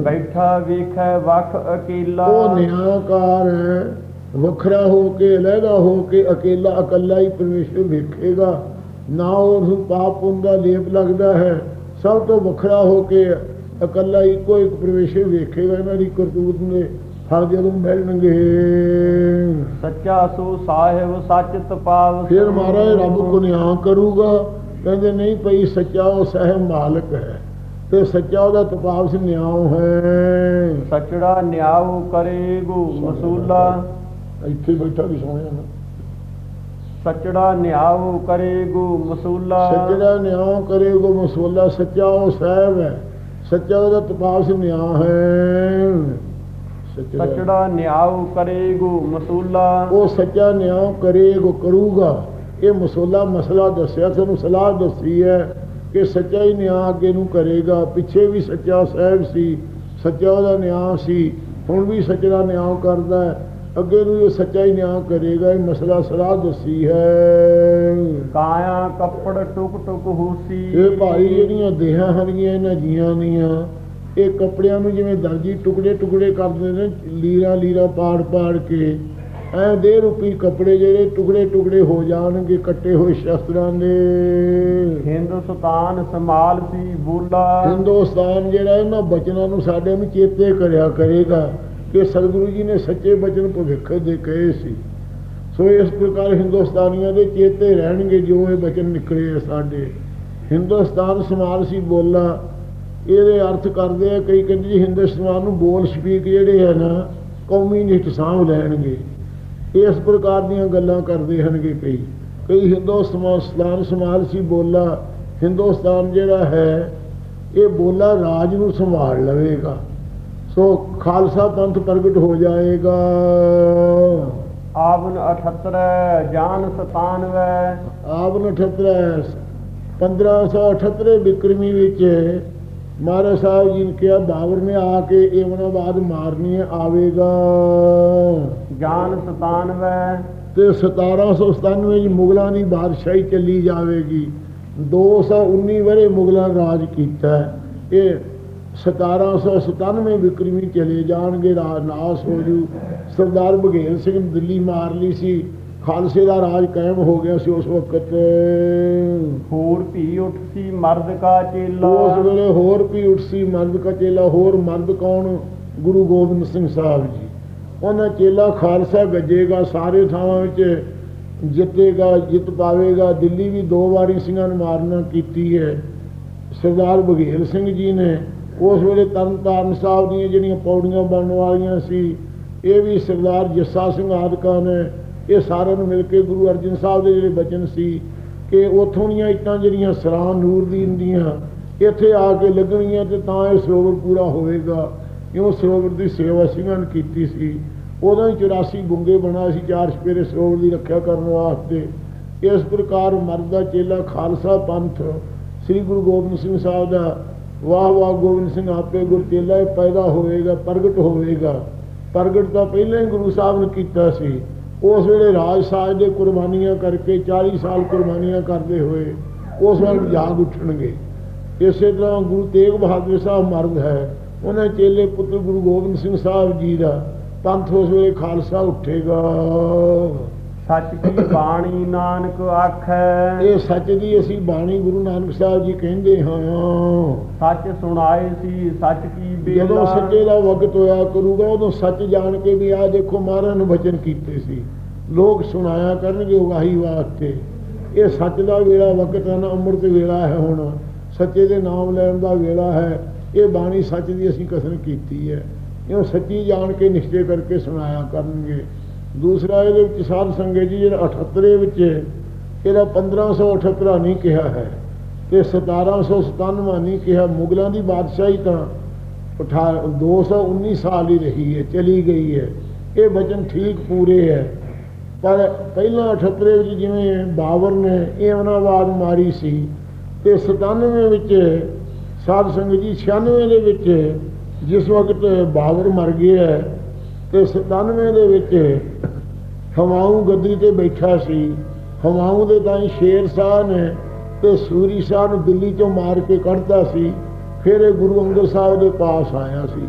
Speaker 1: ਬੈਠਾ ਵੇਖੈ ਵਖ ਅਕੇਲਾ।
Speaker 2: ਉਹ ਨਿਆਂਕਾਰ ਹੈ। ਵੱਖਰਾ ਹੋ ਕੇ ਅਲੱਗਾ ਹੋ ਕੇ ਅਕੇਲਾ ਇਕੱਲਾ ਹੀ ਪਰਮੇਸ਼ਰ ਵੇਖੇਗਾ। ਨਾ ਉਹਨੂੰ ਪਾਪ ਪੁੰਨ ਦਾ ਲੇਪ ਲੱਗਦਾ ਹੈ। ਸਭ ਤੋਂ ਵੱਖਰਾ ਹੋ ਕੇ ਇਕੱਲਾ ਇੱਕੋ ਇੱਕ ਪਰਮੇਸ਼ਰ ਵੇਖੇਗਾ ਇਹਨਾਂ ਦੀ ਕਰਤੂਤ ਨੇ। ਫਲ ਜਦੋਂ ਮਿਲਣਗੇ
Speaker 1: ਸੱਚਾ ਸੋ ਸਾਹਿਬ ਸੱਚ ਤਪਾਵ
Speaker 2: ਫਿਰ ਮਹਾਰਾਜ ਰੱਬ ਕੋ ਨਿਆਂ ਕਰੂਗਾ। ਕਹਿੰਦੇ ਨਹੀਂ ਪਈ ਸੱਚਾ ਉਹ ਸਹਿਬ ਮਾਲਕ ਹੈ। ਤੇ ਸੱਚਾ ਉਹਦਾ ਤਪਾਵਸ ਨਿਆਂ ਹੈ।
Speaker 1: ਸਚੜਾ ਨਿਆਉ ਕਰੇਗੋ ਮਸੂਲਾ।
Speaker 2: ਇੱਥੇ ਬੈਠਾ ਵੀ ਸੋਹਣਿਆ ਨਾ।
Speaker 1: ਸਚੜਾ ਨਿਆਉ ਕਰੇਗੋ ਮਸੂਲਾ।
Speaker 2: ਸੱਚਾ ਨਿਆਂ ਕਰੇਗੋ ਮਸੂਲਾ ਸੱਚਾ ਉਹ ਸਾਹਿਬ ਹੈ। ਸੱਚਾ ਉਹਦਾ ਤਪਾਸ ਨਿਆਂ ਹੈ। ਸੱਚਾ
Speaker 1: ਸਚੜਾ ਨਿਆਉ ਕਰੇਗੋ ਮਸੂਲਾ।
Speaker 2: ਉਹ ਸੱਚਾ ਨਿਆਂ ਕਰੇਗੋ ਕਰੂਗਾ। ਇਹ ਮਸੂਲਾ ਮਸਲਾ ਦੱਸਿਆ ਤੁਹਾਨੂੰ ਸਲਾਹ ਦੱਸੀ ਹੈ ਕਿ ਸੱਚਾ ਹੀ ਨਿਆਂ ਅੱਗੇ ਨੂੰ ਕਰੇਗਾ। ਪਿੱਛੇ ਵੀ ਸੱਚਾ ਸਾਹਿਬ ਸੀ ਸੱਚਾ ਉਹਦਾ ਨਿਆਂ ਸੀ। ਹੁਣ ਵੀ ਸੱਚਾ ਨਿਆਂ ਕਰਦਾ ਹੈ। ਅੱਗੇ ਨੂੰ ਇਹ ਸੱਚਾ ਹੀ ਨਿਆਂ ਕਰੇਗਾ ਇਹ ਮਸਲਾ ਸਲਾਹ ਦੱਸੀ ਹੈ।
Speaker 1: ਕਾਇਆ ਕੱਪੜ ਟੁਕ ਟੁਕ ਹੂਸੀ।
Speaker 2: ਇਹ ਭਾਈ ਜਿਹੜੀਆਂ ਦੇਹਾਂ ਹਰੀਆਂ ਇਹਨਾਂ ਜੀਆਂ ਦੀਆਂ ਇਹ ਕੱਪੜਿਆਂ ਨੂੰ ਜਿਵੇਂ ਦਰਜੀ ਟੁਕੜੇ ਟੁਕੜੇ ਕਰਦੇ ਨੇ ਲੀਰਾ ਲੀਰਾ ਪਾੜ ਪਾੜ ਕੇ। ਐ ਦੇ ਰੂਪੀ ਕੱਪੜੇ ਜਿਹੜੇ ਟੁਕੜੇ ਟੁਕੜੇ ਹੋ ਜਾਣਗੇ ਕੱਟੇ ਹੋਏ ਸ਼ਸਤਰਾਂ ਦੇ।
Speaker 1: ਹਿੰਦੁਸਤਾਨ ਸੰਭਾਲ ਸੀ ਬੋਲਾ।
Speaker 2: ਹਿੰਦੁਸਤਾਨ ਜਿਹੜਾ ਇਹਨਾਂ ਬਚਨਾਂ ਨੂੰ ਸਾਡੇ ਨੂੰ ਚੇਤੇ ਕਰਿਆ ਕਰੇਗਾ। ਕਿ ਸਤਿਗੁਰੂ ਜੀ ਨੇ ਸੱਚੇ ਬਚਨ ਭਵਿੱਖ ਦੇ ਕਹੇ ਸੀ। ਸੋ ਇਸ ਪ੍ਰਕਾਰ ਹਿੰਦੁਸਤਾਨੀਆਂ ਦੇ ਚੇਤੇ ਰਹਿਣਗੇ ਜੋ ਇਹ ਬਚਨ ਨਿਕਲੇ ਆ ਸਾਡੇ। ਹਿੰਦੁਸਤਾਨ ਸਮਾਜ ਸੀ ਬੋਲਾ। ਇਹਦੇ ਅਰਥ ਕਰਦੇ ਆ, ਕਈ ਕਹਿੰਦੇ ਜੀ ਹਿੰਦੁਸਤਾਨ ਨੂੰ ਬੋਲ ਸਪੀਕ ਜਿਹੜੇ ਹੈ ਨਾ, ਕੌਮੀ ਨਿੱਠ ਸਾਂਭ ਲੈਣਗੇ। ਇਸ ਪ੍ਰਕਾਰ ਦੀਆਂ ਗੱਲਾਂ ਕਰਦੇ ਹਨਗੇ ਕਈ। ਕਈ ਹਿੰਦੁਸਤਾਨ ਸਮਾਜ ਸੀ ਬੋਲਾ। ਹਿੰਦੁਸਤਾਨ ਜਿਹੜਾ ਹੈ, ਇਹ ਬੋਲਾ ਰਾਜ ਨੂੰ ਸੰਭਾਲ ਲਵੇਗਾ। ਸੋ ਖਾਲਸਾ ਪੰਥ ਪ੍ਰਗਟ ਹੋ ਜਾਏਗਾ।
Speaker 1: ਆਵਨ 78 ਜਾਨ 97
Speaker 2: ਆਪ 78 1578 ਬਿਕਰਮੀ ਵਿੱਚ ਮਹਾਰਾਜ ਸਾਹਿਬ ਜੀ ਨੇ ਕਿਹਾ ਬਾਬਰ ਨੇ ਆ ਕੇ ਏਵਨਾਬਾਦ ਮਾਰਨੀ ਆਵੇਗਾ।
Speaker 1: ਜਾਨ 97
Speaker 2: ਤੇ 1797 ਵਿੱਚ ਮੁਗਲਾਂ ਦੀ ਬਾਦਸ਼ਾਹੀ ਚੱਲੀ ਜਾਵੇਗੀ। 219 ਵਰੇ ਮੁਗਲਾਂ ਰਾਜ ਕੀਤਾ। ਇਹ 1797 ਵਿਕਰਮੀ ਚਲੇ ਜਾਣਗੇ ਰਾਜ ਨਾਸ ਹੋ ਜੂ। ਸਰਦਾਰ ਬਘੇਲ ਸਿੰਘ ਨੇ ਦਿੱਲੀ ਮਾਰ ਲਈ ਸੀ। ਖਾਲਸੇ ਦਾ ਰਾਜ ਕਾਇਮ ਹੋ ਗਿਆ ਸੀ ਉਸ ਵਕਤ।
Speaker 1: ਹੋਰ ਭੀ ਉੱਠ ਸੀ ਮਰਦ ਕਾ ਚੇਲਾ।
Speaker 2: ਉਸ ਵੇਲੇ ਹੋਰ ਵੀ ਉੱਠ ਸੀ ਮਰਦ ਕਾ ਚੇਲਾ ਹੋਰ ਮਰਦ ਕੌਣ? ਗੁਰੂ ਗੋਬਿੰਦ ਸਿੰਘ ਸਾਹਿਬ ਜੀ। ਉਹਨਾਂ ਚੇਲਾ ਖਾਲਸਾ ਗੱਜੇਗਾ ਸਾਰੇ ਥਾਵਾਂ ਵਿੱਚ ਜਿੱਤੇਗਾ ਜਿੱਤ ਪਾਵੇਗਾ। ਦਿੱਲੀ ਵੀ ਦੋ ਵਾਰੀ ਸਿੰਘਾਂ ਨੂੰ ਮਾਰਨਾ ਕੀਤੀ ਹੈ। ਸਰਦਾਰ ਬਘੇਲ ਸਿੰਘ ਜੀ ਨੇ ਉਸ ਵੇਲੇ ਤਰਨਤਾਰਨ ਸਾਹਿਬ ਦੀਆਂ ਜਿਹੜੀਆਂ ਪੌੜੀਆਂ ਬਣਨ ਵਾਲੀਆਂ ਸੀ, ਇਹ ਵੀ ਸਰਦਾਰ ਜੱਸਾ ਸਿੰਘ ਆਦਿਕਾਂ ਨੇ ਇਹ ਸਾਰਿਆਂ ਨੂੰ ਮਿਲ ਕੇ ਗੁਰੂ ਅਰਜਨ ਸਾਹਿਬ ਦੇ ਜਿਹੜੇ ਬਚਨ ਸੀ ਕਿ ਉਥੋਂ ਦੀਆਂ ਇੱਟਾਂ ਜਿਹੜੀਆਂ ਸਰਾਂ ਨੂਰਦੀਨ ਦੀਆਂ, ਇੱਥੇ ਆ ਕੇ ਲੱਗਣੀਆਂ ਤੇ ਤਾਂ ਇਹ ਸਰੋਵਰ ਪੂਰਾ ਹੋਵੇਗਾ। ਕਿਉਂ ਸਰੋਵਰ ਦੀ ਸੇਵਾ ਸਿੰਘਾਂ ਨੇ ਕੀਤੀ ਸੀ। ਉਦੋਂ ਹੀ 84 ਗੁੰਗੇ ਬਣਾ ਸੀ ਚਾਰ ਸਪੇਰੇ ਸਰੋਵਰ ਦੀ ਰੱਖਿਆ ਕਰਨ ਵਾਸਤੇ। ਇਸ ਪ੍ਰਕਾਰ ਮਰਦਾ ਚੇਲਾ ਖਾਲਸਾ ਪੰਥ, ਸ੍ਰੀ ਗੁਰੂ ਗੋਬਿੰਦ ਸਿੰਘ ਸਾਹਿਬ ਦਾ ਵਾਹ ਵਾਹ ਗੋਬਿੰਦ ਸਿੰਘ ਆਪੇ ਗੁਰਚੇਲਾ ਪੈਦਾ ਹੋਵੇਗਾ, ਪ੍ਰਗਟ ਹੋਵੇਗਾ। ਪ੍ਰਗਟ ਤਾਂ ਪਹਿਲਾਂ ਹੀ ਗੁਰੂ ਸਾਹਿਬ ਨੇ ਕੀਤਾ ਸੀ। ਉਸ ਵੇਲੇ ਰਾਜ ਸਾਜ ਦੇ ਕੁਰਬਾਨੀਆਂ ਕਰਕੇ 40 ਸਾਲ ਕੁਰਬਾਨੀਆਂ ਕਰਦੇ ਹੋਏ ਉਸ ਵੇਲੇ ਜਾਗ ਉੱਠਣਗੇ। ਇਸੇ ਤਰ੍ਹਾਂ ਗੁਰੂ ਤੇਗ ਬਹਾਦਰ ਸਾਹਿਬ ਮਰਦ ਹੈ। ਉਹਨਾਂ ਚੇਲੇ ਪੁੱਤਰ ਗੁਰੂ ਗੋਬਿੰਦ ਸਿੰਘ ਸਾਹਿਬ ਜੀ ਦਾ ਪੰਥ ਉਸ ਵੇਲੇ ਖਾਲਸਾ ਉੱਠੇਗਾ।
Speaker 1: ਸੱਚ ਕੀ ਬਾਣੀ ਨਾਨਕ ਆਖੈ?
Speaker 2: ਇਹ ਸੱਚ ਦੀ ਅਸੀਂ ਬਾਣੀ ਗੁਰੂ ਨਾਨਕ ਸਾਹਿਬ ਜੀ ਕਹਿੰਦੇ ਹਾਂ।
Speaker 1: ਸੱਚ ਸੁਣਾਏ ਸੀ ਸੱਚ ਕੀ ਬੇਲਾ?
Speaker 2: ਜਦੋਂ ਸੱਚੇ ਦਾ ਵਕਤ ਹੋਇਆ ਕਰੂਗਾ ਉਦੋਂ ਸੱਚ ਜਾਣ ਕੇ ਵੀ ਆ ਦੇਖੋ ਮਹਾਰਾਜ ਨੂੰ ਬਚਨ ਕੀਤੇ ਸੀ। ਲੋਕ ਸੁਣਾਇਆ ਕਰਨਗੇ ਉਗਾਹੀ ਵਾਸਤੇ। ਇਹ ਸੱਚ ਦਾ ਵੇਲਾ ਵਕਤ ਹੈ ਨਾ ਅੰਮ੍ਰਿਤ ਵੇਲਾ ਹੈ ਹੁਣ। ਸੱਚੇ ਦੇ ਨਾਮ ਲੈਣ ਦਾ ਵੇਲਾ ਹੈ। ਇਹ ਬਾਣੀ ਸੱਚ ਦੀ ਅਸੀਂ ਕਥਨ ਕੀਤੀ ਹੈ। ਇਹ ਸੱਚੀ ਜਾਣ ਕੇ ਨਿਸ਼ਚੈ ਕਰਕੇ ਸੁਣਾਇਆ ਕਰਨਗੇ। ਦੂਸਰਾ ਇਹਦੇ ਵਿੱਚ ਸਾਧ ਸੰਗਤ ਜੀ ਜਿਹੜਾ 78 ਵਿੱਚ ਇਹਦਾ 1578 ਨਹੀਂ ਕਿਹਾ ਹੈ ਤੇ 1797 ਨਹੀਂ ਕਿਹਾ। ਮੁਗਲਾਂ ਦੀ ਬਾਦਸ਼ਾਹੀ ਤਾਂ ਅਠਾ- 219 ਸਾਲ ਹੀ ਰਹੀ ਹੈ, ਚਲੀ ਗਈ ਹੈ। ਇਹ ਵਚਨ ਠੀਕ ਪੂਰੇ ਹੈ। ਪਰ ਪਹਿਲਾਂ 78 ਵਿੱਚ ਜਿਵੇਂ ਬਾਬਰ ਨੇ ਏਵਨਾਬਾਦ ਮਾਰੀ ਸੀ। ਤੇ 97 ਵਿੱਚ ਸਾਧ ਸੰਗਤ ਜੀ 96 ਦੇ ਵਿੱਚ ਜਿਸ ਵਕਤ ਬਾਬਰ ਮਰ ਗਿਆ ਹੈ, ਤੇ 97 ਦੇ ਵਿੱਚ ਹਮਾਊਂ ਗੱਦੀ ਤੇ ਬੈਠਾ ਸੀ। ਹਮਾਊਂ ਦੇ ਤਾਂ ਸ਼ੇਰ ਸ਼ਾਹ ਨੇ ਤੇ ਸੂਰੀ ਸ਼ਾਹ ਨੂੰ ਦਿੱਲੀ ਚੋਂ ਮਾਰ ਕੇ ਕੱਢਦਾ ਸੀ। ਫਿਰ ਇਹ ਗੁਰੂ ਅੰਗਦ ਸਾਹਿਬ ਦੇ ਪਾਸ ਆਇਆ ਸੀ।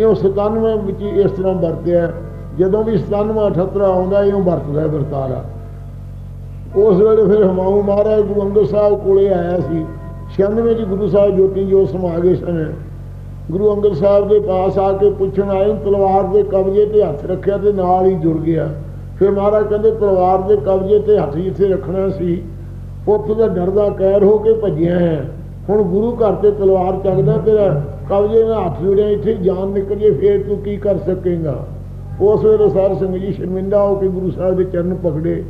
Speaker 2: ਇਉਂ 97 ਵਿੱਚ ਇਸ ਤਰ੍ਹਾਂ ਵਰਤਿਆ। ਜਦੋਂ ਵੀ 97 78 ਆਉਂਦਾ, ਇਉਂ ਵਰਤਦਾ ਵਰਤਾਰਾ। ਉਸ ਵੇਲੇ ਫਿਰ ਹਮਾਊਂ ਮਹਾਰਾਜ ਗੁਰੂ ਅੰਗਦ ਸਾਹਿਬ ਕੋਲੇ ਆਇਆ ਸੀ। 96 'ਚ ਗੁਰੂ ਸਾਹਿਬ ਜੋਤੀ ਜੋ ਸਮਾ ਗਏ ਸਨ। ਗੁਰੂ ਅੰਗਦ ਸਾਹਿਬ ਦੇ ਪਾਸ ਆ ਕੇ ਪੁੱਛਣ ਆਏ, ਤਲਵਾਰ ਦੇ ਕਬਜ਼ੇ ਤੇ ਹੱਥ ਰੱਖਿਆ ਤੇ ਨਾਲ ਹੀ ਜੁੜ ਗਿਆ। ਫਿਰ ਮਹਾਰਾਜ ਕਹਿੰਦੇ ਤਲਵਾਰ ਦੇ ਕਬਜ਼ੇ ਤੇ ਹੱਥ ਜਿੱਥੇ ਰੱਖਣਾ ਸੀ, ਉੱਥੇ ਦਾ ਡਰਦਾ ਕੈਰ ਹੋ ਕੇ ਭੱਜਿਆ ਹੈ। ਹੁਣ ਗੁਰੂ ਘਰ ਤੇ ਤਲਵਾਰ ਚੱਕਦਾ ਤੇਰਾ ਕਬਜ਼ੇ ਨਾਲ ਹੱਥ ਜੁੜਿਆ, ਇੱਥੇ ਹੀ ਜਾਨ ਨਿਕਲ ਜੇ ਫੇਰ ਤੂੰ ਕੀ ਕਰ ਸਕੇਗਾ? ਉਸ ਵੇਲੇ ਸਾਧ ਸਿੰਘ ਜੀ ਸ਼ਰਮਿੰਦਾ ਹੋ ਕੇ ਗੁਰੂ ਸਾਹਿਬ ਦੇ ਚਰਨ ਪਕੜੇ।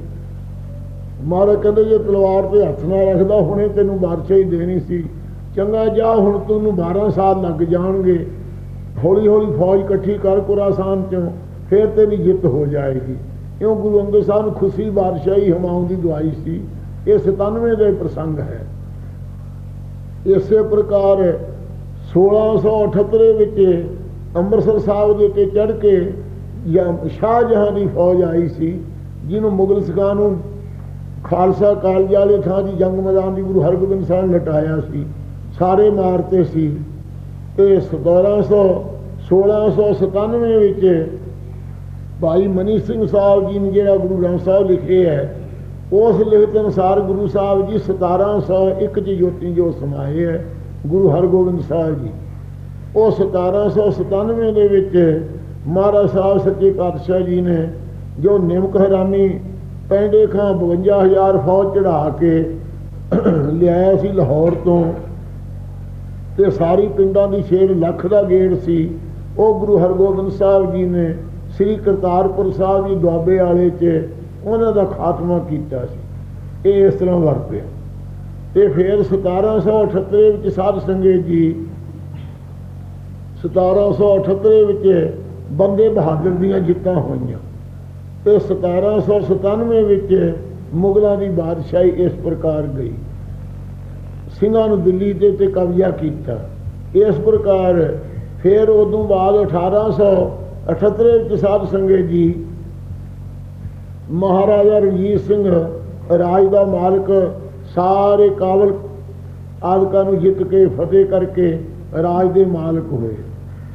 Speaker 2: ਮਹਾਰਾਜ ਕਹਿੰਦੇ, ਜੇ ਤਲਵਾਰ ਤੇ ਹੱਥ ਨਾ ਰੱਖਦਾ, ਹੁਣੇ ਤੈਨੂੰ ਬਾਦਸ਼ਾਹੀ ਦੇਣੀ ਸੀ। ਚੰਗਾ, ਜਾ ਹੁਣ ਤੈਨੂੰ 12 ਸਾਲ ਲੱਗ ਜਾਣਗੇ। ਹੌਲੀ ਹੌਲੀ ਫੌਜ ਇਕੱਠੀ ਕਰ ਕੁਰਾਸਾਨ ਚੋਂ, ਫੇਰ ਤੇਰੀ ਜਿੱਤ ਹੋ ਜਾਏਗੀ। ਕਿਉਂ ਗੁਰੂ ਅੰਗਦ ਸਾਹਿਬ ਨੂੰ ਖੁਸ਼ੀ ਬਾਦਸ਼ਾਹੀ ਹਮਾਉਂ ਦੀ ਦਵਾਈ ਸੀ? ਇਹ 97 ਦੇ ਪ੍ਰਸੰਗ ਹੈ। ਇਸੇ ਪ੍ਰਕਾਰ 1678 ਵਿੱਚ ਅੰਮ੍ਰਿਤਸਰ ਸਾਹਿਬ ਦੇ ਉੱਤੇ ਚੜ੍ਹ ਕੇ ਜਾਂ ਸ਼ਾਹਜਹਾਂ ਦੀ ਫੌਜ ਆਈ ਸੀ, ਜਿਹਨੂੰ ਮੁਗਲ ਸਿਖਾਂ ਨੂੰ ਖਾਲਸਾ ਕਾਲਜ ਵਾਲੇ ਥਾਂ ਦੀ ਜੰਗ ਮੈਦਾਨ ਦੀ ਗੁਰੂ ਹਰਗੋਬਿੰਦ ਸਾਹਿਬ ਨੇ ਲਟਾਇਆ ਸੀ, ਸਾਰੇ ਮਾਰਤੇ ਸੀ। ਤੇ 1700 1697 ਵਿੱਚ ਭਾਈ ਮਨੀ ਸਿੰਘ ਸਾਹਿਬ ਜੀ ਨੇ ਜਿਹੜਾ ਗੁਰੂ ਗ੍ਰੰਥ ਸਾਹਿਬ ਲਿਖੇ ਹੈ, ਉਸ ਲਿਖਤ ਅਨੁਸਾਰ ਗੁਰੂ ਸਾਹਿਬ ਜੀ 1701 ਚ ਜੋਤੀ ਜੋ ਸਮਾਏ ਹੈ, ਗੁਰੂ ਹਰਗੋਬਿੰਦ ਸਾਹਿਬ ਜੀ। ਉਹ 1797 ਦੇ ਵਿੱਚ ਮਹਾਰਾਜ ਸਾਹਿਬ ਸੱਚੇ ਪਾਤਸ਼ਾਹ ਜੀ ਨੇ ਜੋ ਨਿਮਕ ਹਰਾਮੀ ਪੈਂਡੇ ਖਾਂ 52000 ਫੌਜ ਚੜਾ ਕੇ ਲਿਆਇਆ ਸੀ ਲਾਹੌਰ ਤੋਂ ਤੇ ਸਾਰੀ ਪਿੰਡਾਂ ਦੀ 6 ਲੱਖ ਦਾ ਗੇੜ ਸੀ, ਉਹ ਗੁਰੂ ਹਰਗੋਬਿੰਦ ਸਾਹਿਬ ਜੀ ਨੇ ਸ੍ਰੀ ਕਰਤਾਰਪੁਰ ਸਾਹਿਬ ਜੀ ਦੁਆਬੇ ਵਾਲੇ 'ਚ ਉਹਨਾਂ ਦਾ ਖਾਤਮਾ ਕੀਤਾ ਸੀ। ਇਹ ਇਸ ਤਰ੍ਹਾਂ ਵਰਤਿਆ ਤੇ ਫਿਰ 1778 ਵਿੱਚ ਸਾਧ ਸੰਗਤ ਜੀ 1778 ਵਿੱਚ ਬੰਦੇ ਬਹਾਦਰ ਦੀਆਂ ਜਿੱਤਾਂ ਹੋਈਆਂ। ਤੇ 1797 ਵਿੱਚ ਮੁਗਲਾਂ ਦੀ ਬਾਦਸ਼ਾਹੀ ਇਸ ਪ੍ਰਕਾਰ ਗਈ। ਸਿੰਘਾਂ ਨੂੰ ਦਿੱਲੀ ਤੇ ਤੇ ਕਬਜ਼ਾ ਕੀਤਾ। ਇਸ ਪ੍ਰਕਾਰ ਫਿਰ ਉਦੋਂ ਬਾਅਦ 1878 ਵਿੱਚ ਸਾਧ ਸੰਗਤ ਜੀ, ਮਹਾਰਾਜਾ ਰਣਜੀਤ ਸਿੰਘ ਰਾਜ ਦਾ ਮਾਲਕ, ਸਾਰੇ ਕਾਬਲ ਆਦਿਕਾਂ ਨੂੰ ਜਿੱਤ ਕੇ ਫਤਿਹ ਕਰਕੇ ਰਾਜ ਦੇ ਮਾਲਕ ਹੋਏ।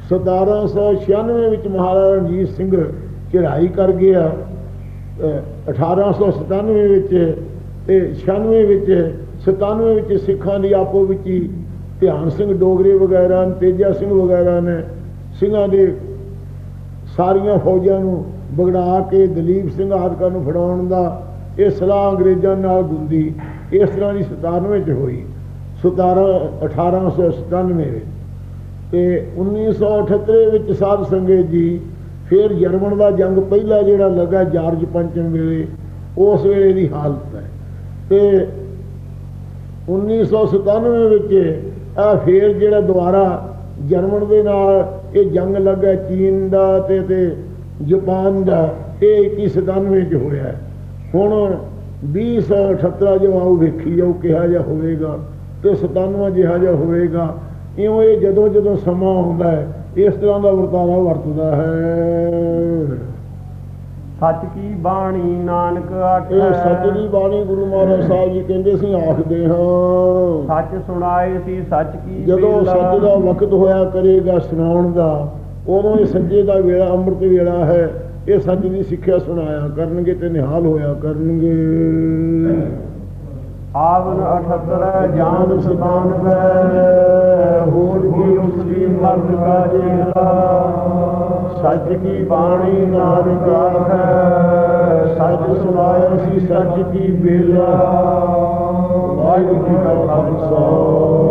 Speaker 2: 1796 ਵਿੱਚ ਮਹਾਰਾਜਾ ਰਣਜੀਤ ਸਿੰਘ ਚੜ੍ਹਾਈ ਕਰ ਗਿਆ। ਅਹ 1897 ਵਿੱਚ ਤੇ 96 ਵਿੱਚ 97 ਵਿੱਚ ਸਿੱਖਾਂ ਦੀ ਆਪੋ ਵਿੱਚ ਹੀ ਧਿਆਨ ਸਿੰਘ ਡੋਗਰੇ ਵਗੈਰਾ, ਤੇਜਾ ਸਿੰਘ ਵਗੈਰਾ ਨੇ ਸਿੰਘਾਂ ਦੇ ਸਾਰੀਆਂ ਫੌਜਾਂ ਨੂੰ ਬਗੜਾ ਕੇ ਦਲੀਪ ਸਿੰਘ ਆਦਿਕਾਂ ਨੂੰ ਫੜਾਉਣ ਦਾ ਇਹ ਸਲਾਹ ਅੰਗਰੇਜ਼ਾਂ ਨਾਲ ਗੁੰਦੀ ਇਸ ਤਰ੍ਹਾਂ ਦੀ 97 ਚ ਹੋਈ। 17 1897 ਵਿੱਚ। ਤੇ 1978 ਵਿੱਚ ਸਾਹਿਬ ਸੰਗਤ ਜੀ ਫਿਰ ਜਰਮਨ ਦਾ ਜੰਗ ਪਹਿਲਾ ਜਿਹੜਾ ਲੱਗਾ ਜਾਰਜ ਪੰਚਮ ਵੇਲੇ, ਉਸ ਵੇਲੇ ਦੀ ਹਾਲਤ ਹੈ। ਤੇ 1997 ਵਿੱਚ ਆ ਫੇਰ ਜਿਹੜਾ ਦੁਬਾਰਾ ਜਰਮਨ ਦੇ ਨਾਲ ਇਹ ਜੰਗ ਲੱਗਾ, ਚੀਨ ਦਾ ਤੇ ਤੇ ਜਾਪਾਨ ਦਾ, ਇਹ 2197 ਚ ਹੋਇਆ ਹੈ। ਹੁਣ 2078 ਜੋ ਆਉ ਵੇਖੀ ਜਾਓ ਕਿਹਾ ਜਿਹਾ ਹੋਵੇਗਾ ਤੇ 97 ਜਿਹਾ ਜਿਹਾ ਹੋਵੇਗਾ ਇਉਂ ਇਹ ਜਦੋਂ ਜਦੋਂ ਸਮਾਂ ਆਉਂਦਾ ਹੈ, ਇਸ ਤਰ੍ਹਾਂ ਦਾ ਵਰਤਾਰਾ ਵਰਤਦਾ ਹੈ
Speaker 1: ਸੱਚ ਕੀ ਬਾਣੀ ਨਾਨਕ ਆਖੈ
Speaker 2: ਇਹ ਸੱਚ ਦੀ ਬਾਣੀ ਗੁਰੂ ਮਹਾਰਾਜ ਸਾਹਿਬ ਜੀ ਕਹਿੰਦੇ ਸੀ ਆਖਦੇ ਹਾਂ।
Speaker 1: ਸੱਚ ਸੁਣਾਏ ਸੀ ਸੱਚ ਕੀ
Speaker 2: ਜਦੋਂ। ਸੱਚ ਦਾ ਵਕਤ ਹੋਇਆ ਕਰੇਗਾ ਸੁਣਾਉਣ ਦਾ ਉਦੋਂ ਇਹ ਸੱਜੇ ਦਾ ਵੇਲਾ ਅੰਮ੍ਰਿਤ ਵੇਲਾ ਹੈ। ਇਹ ਸੱਚ ਦੀ ਸਿੱਖਿਆ ਸੁਣਾਇਆ ਕਰਨਗੇ ਤੇ ਨਿਹਾਲ ਹੋਇਆ ਕਰਨਗੇ।
Speaker 1: ਆਵਨ 78 ਜਾਨ ਸਤਾਨ ਵੈ ਹੋਰ ਕੀ ਉਸਦੀ ਮਰਦ ਕਾ ਜੇਲਾ ਸੱਚ ਕੀ ਬਾਣੀ ਨਾਨਕ ਆਖੈ, ਸੱਚ ਸੁਣਾਇਆ ਸੀ, ਸੱਚ ਕੀ ਬੇਲਾ ਵਾਹਿਗੁਰੂ ਜੀ ਕਾ ਖਾਲਸਾ।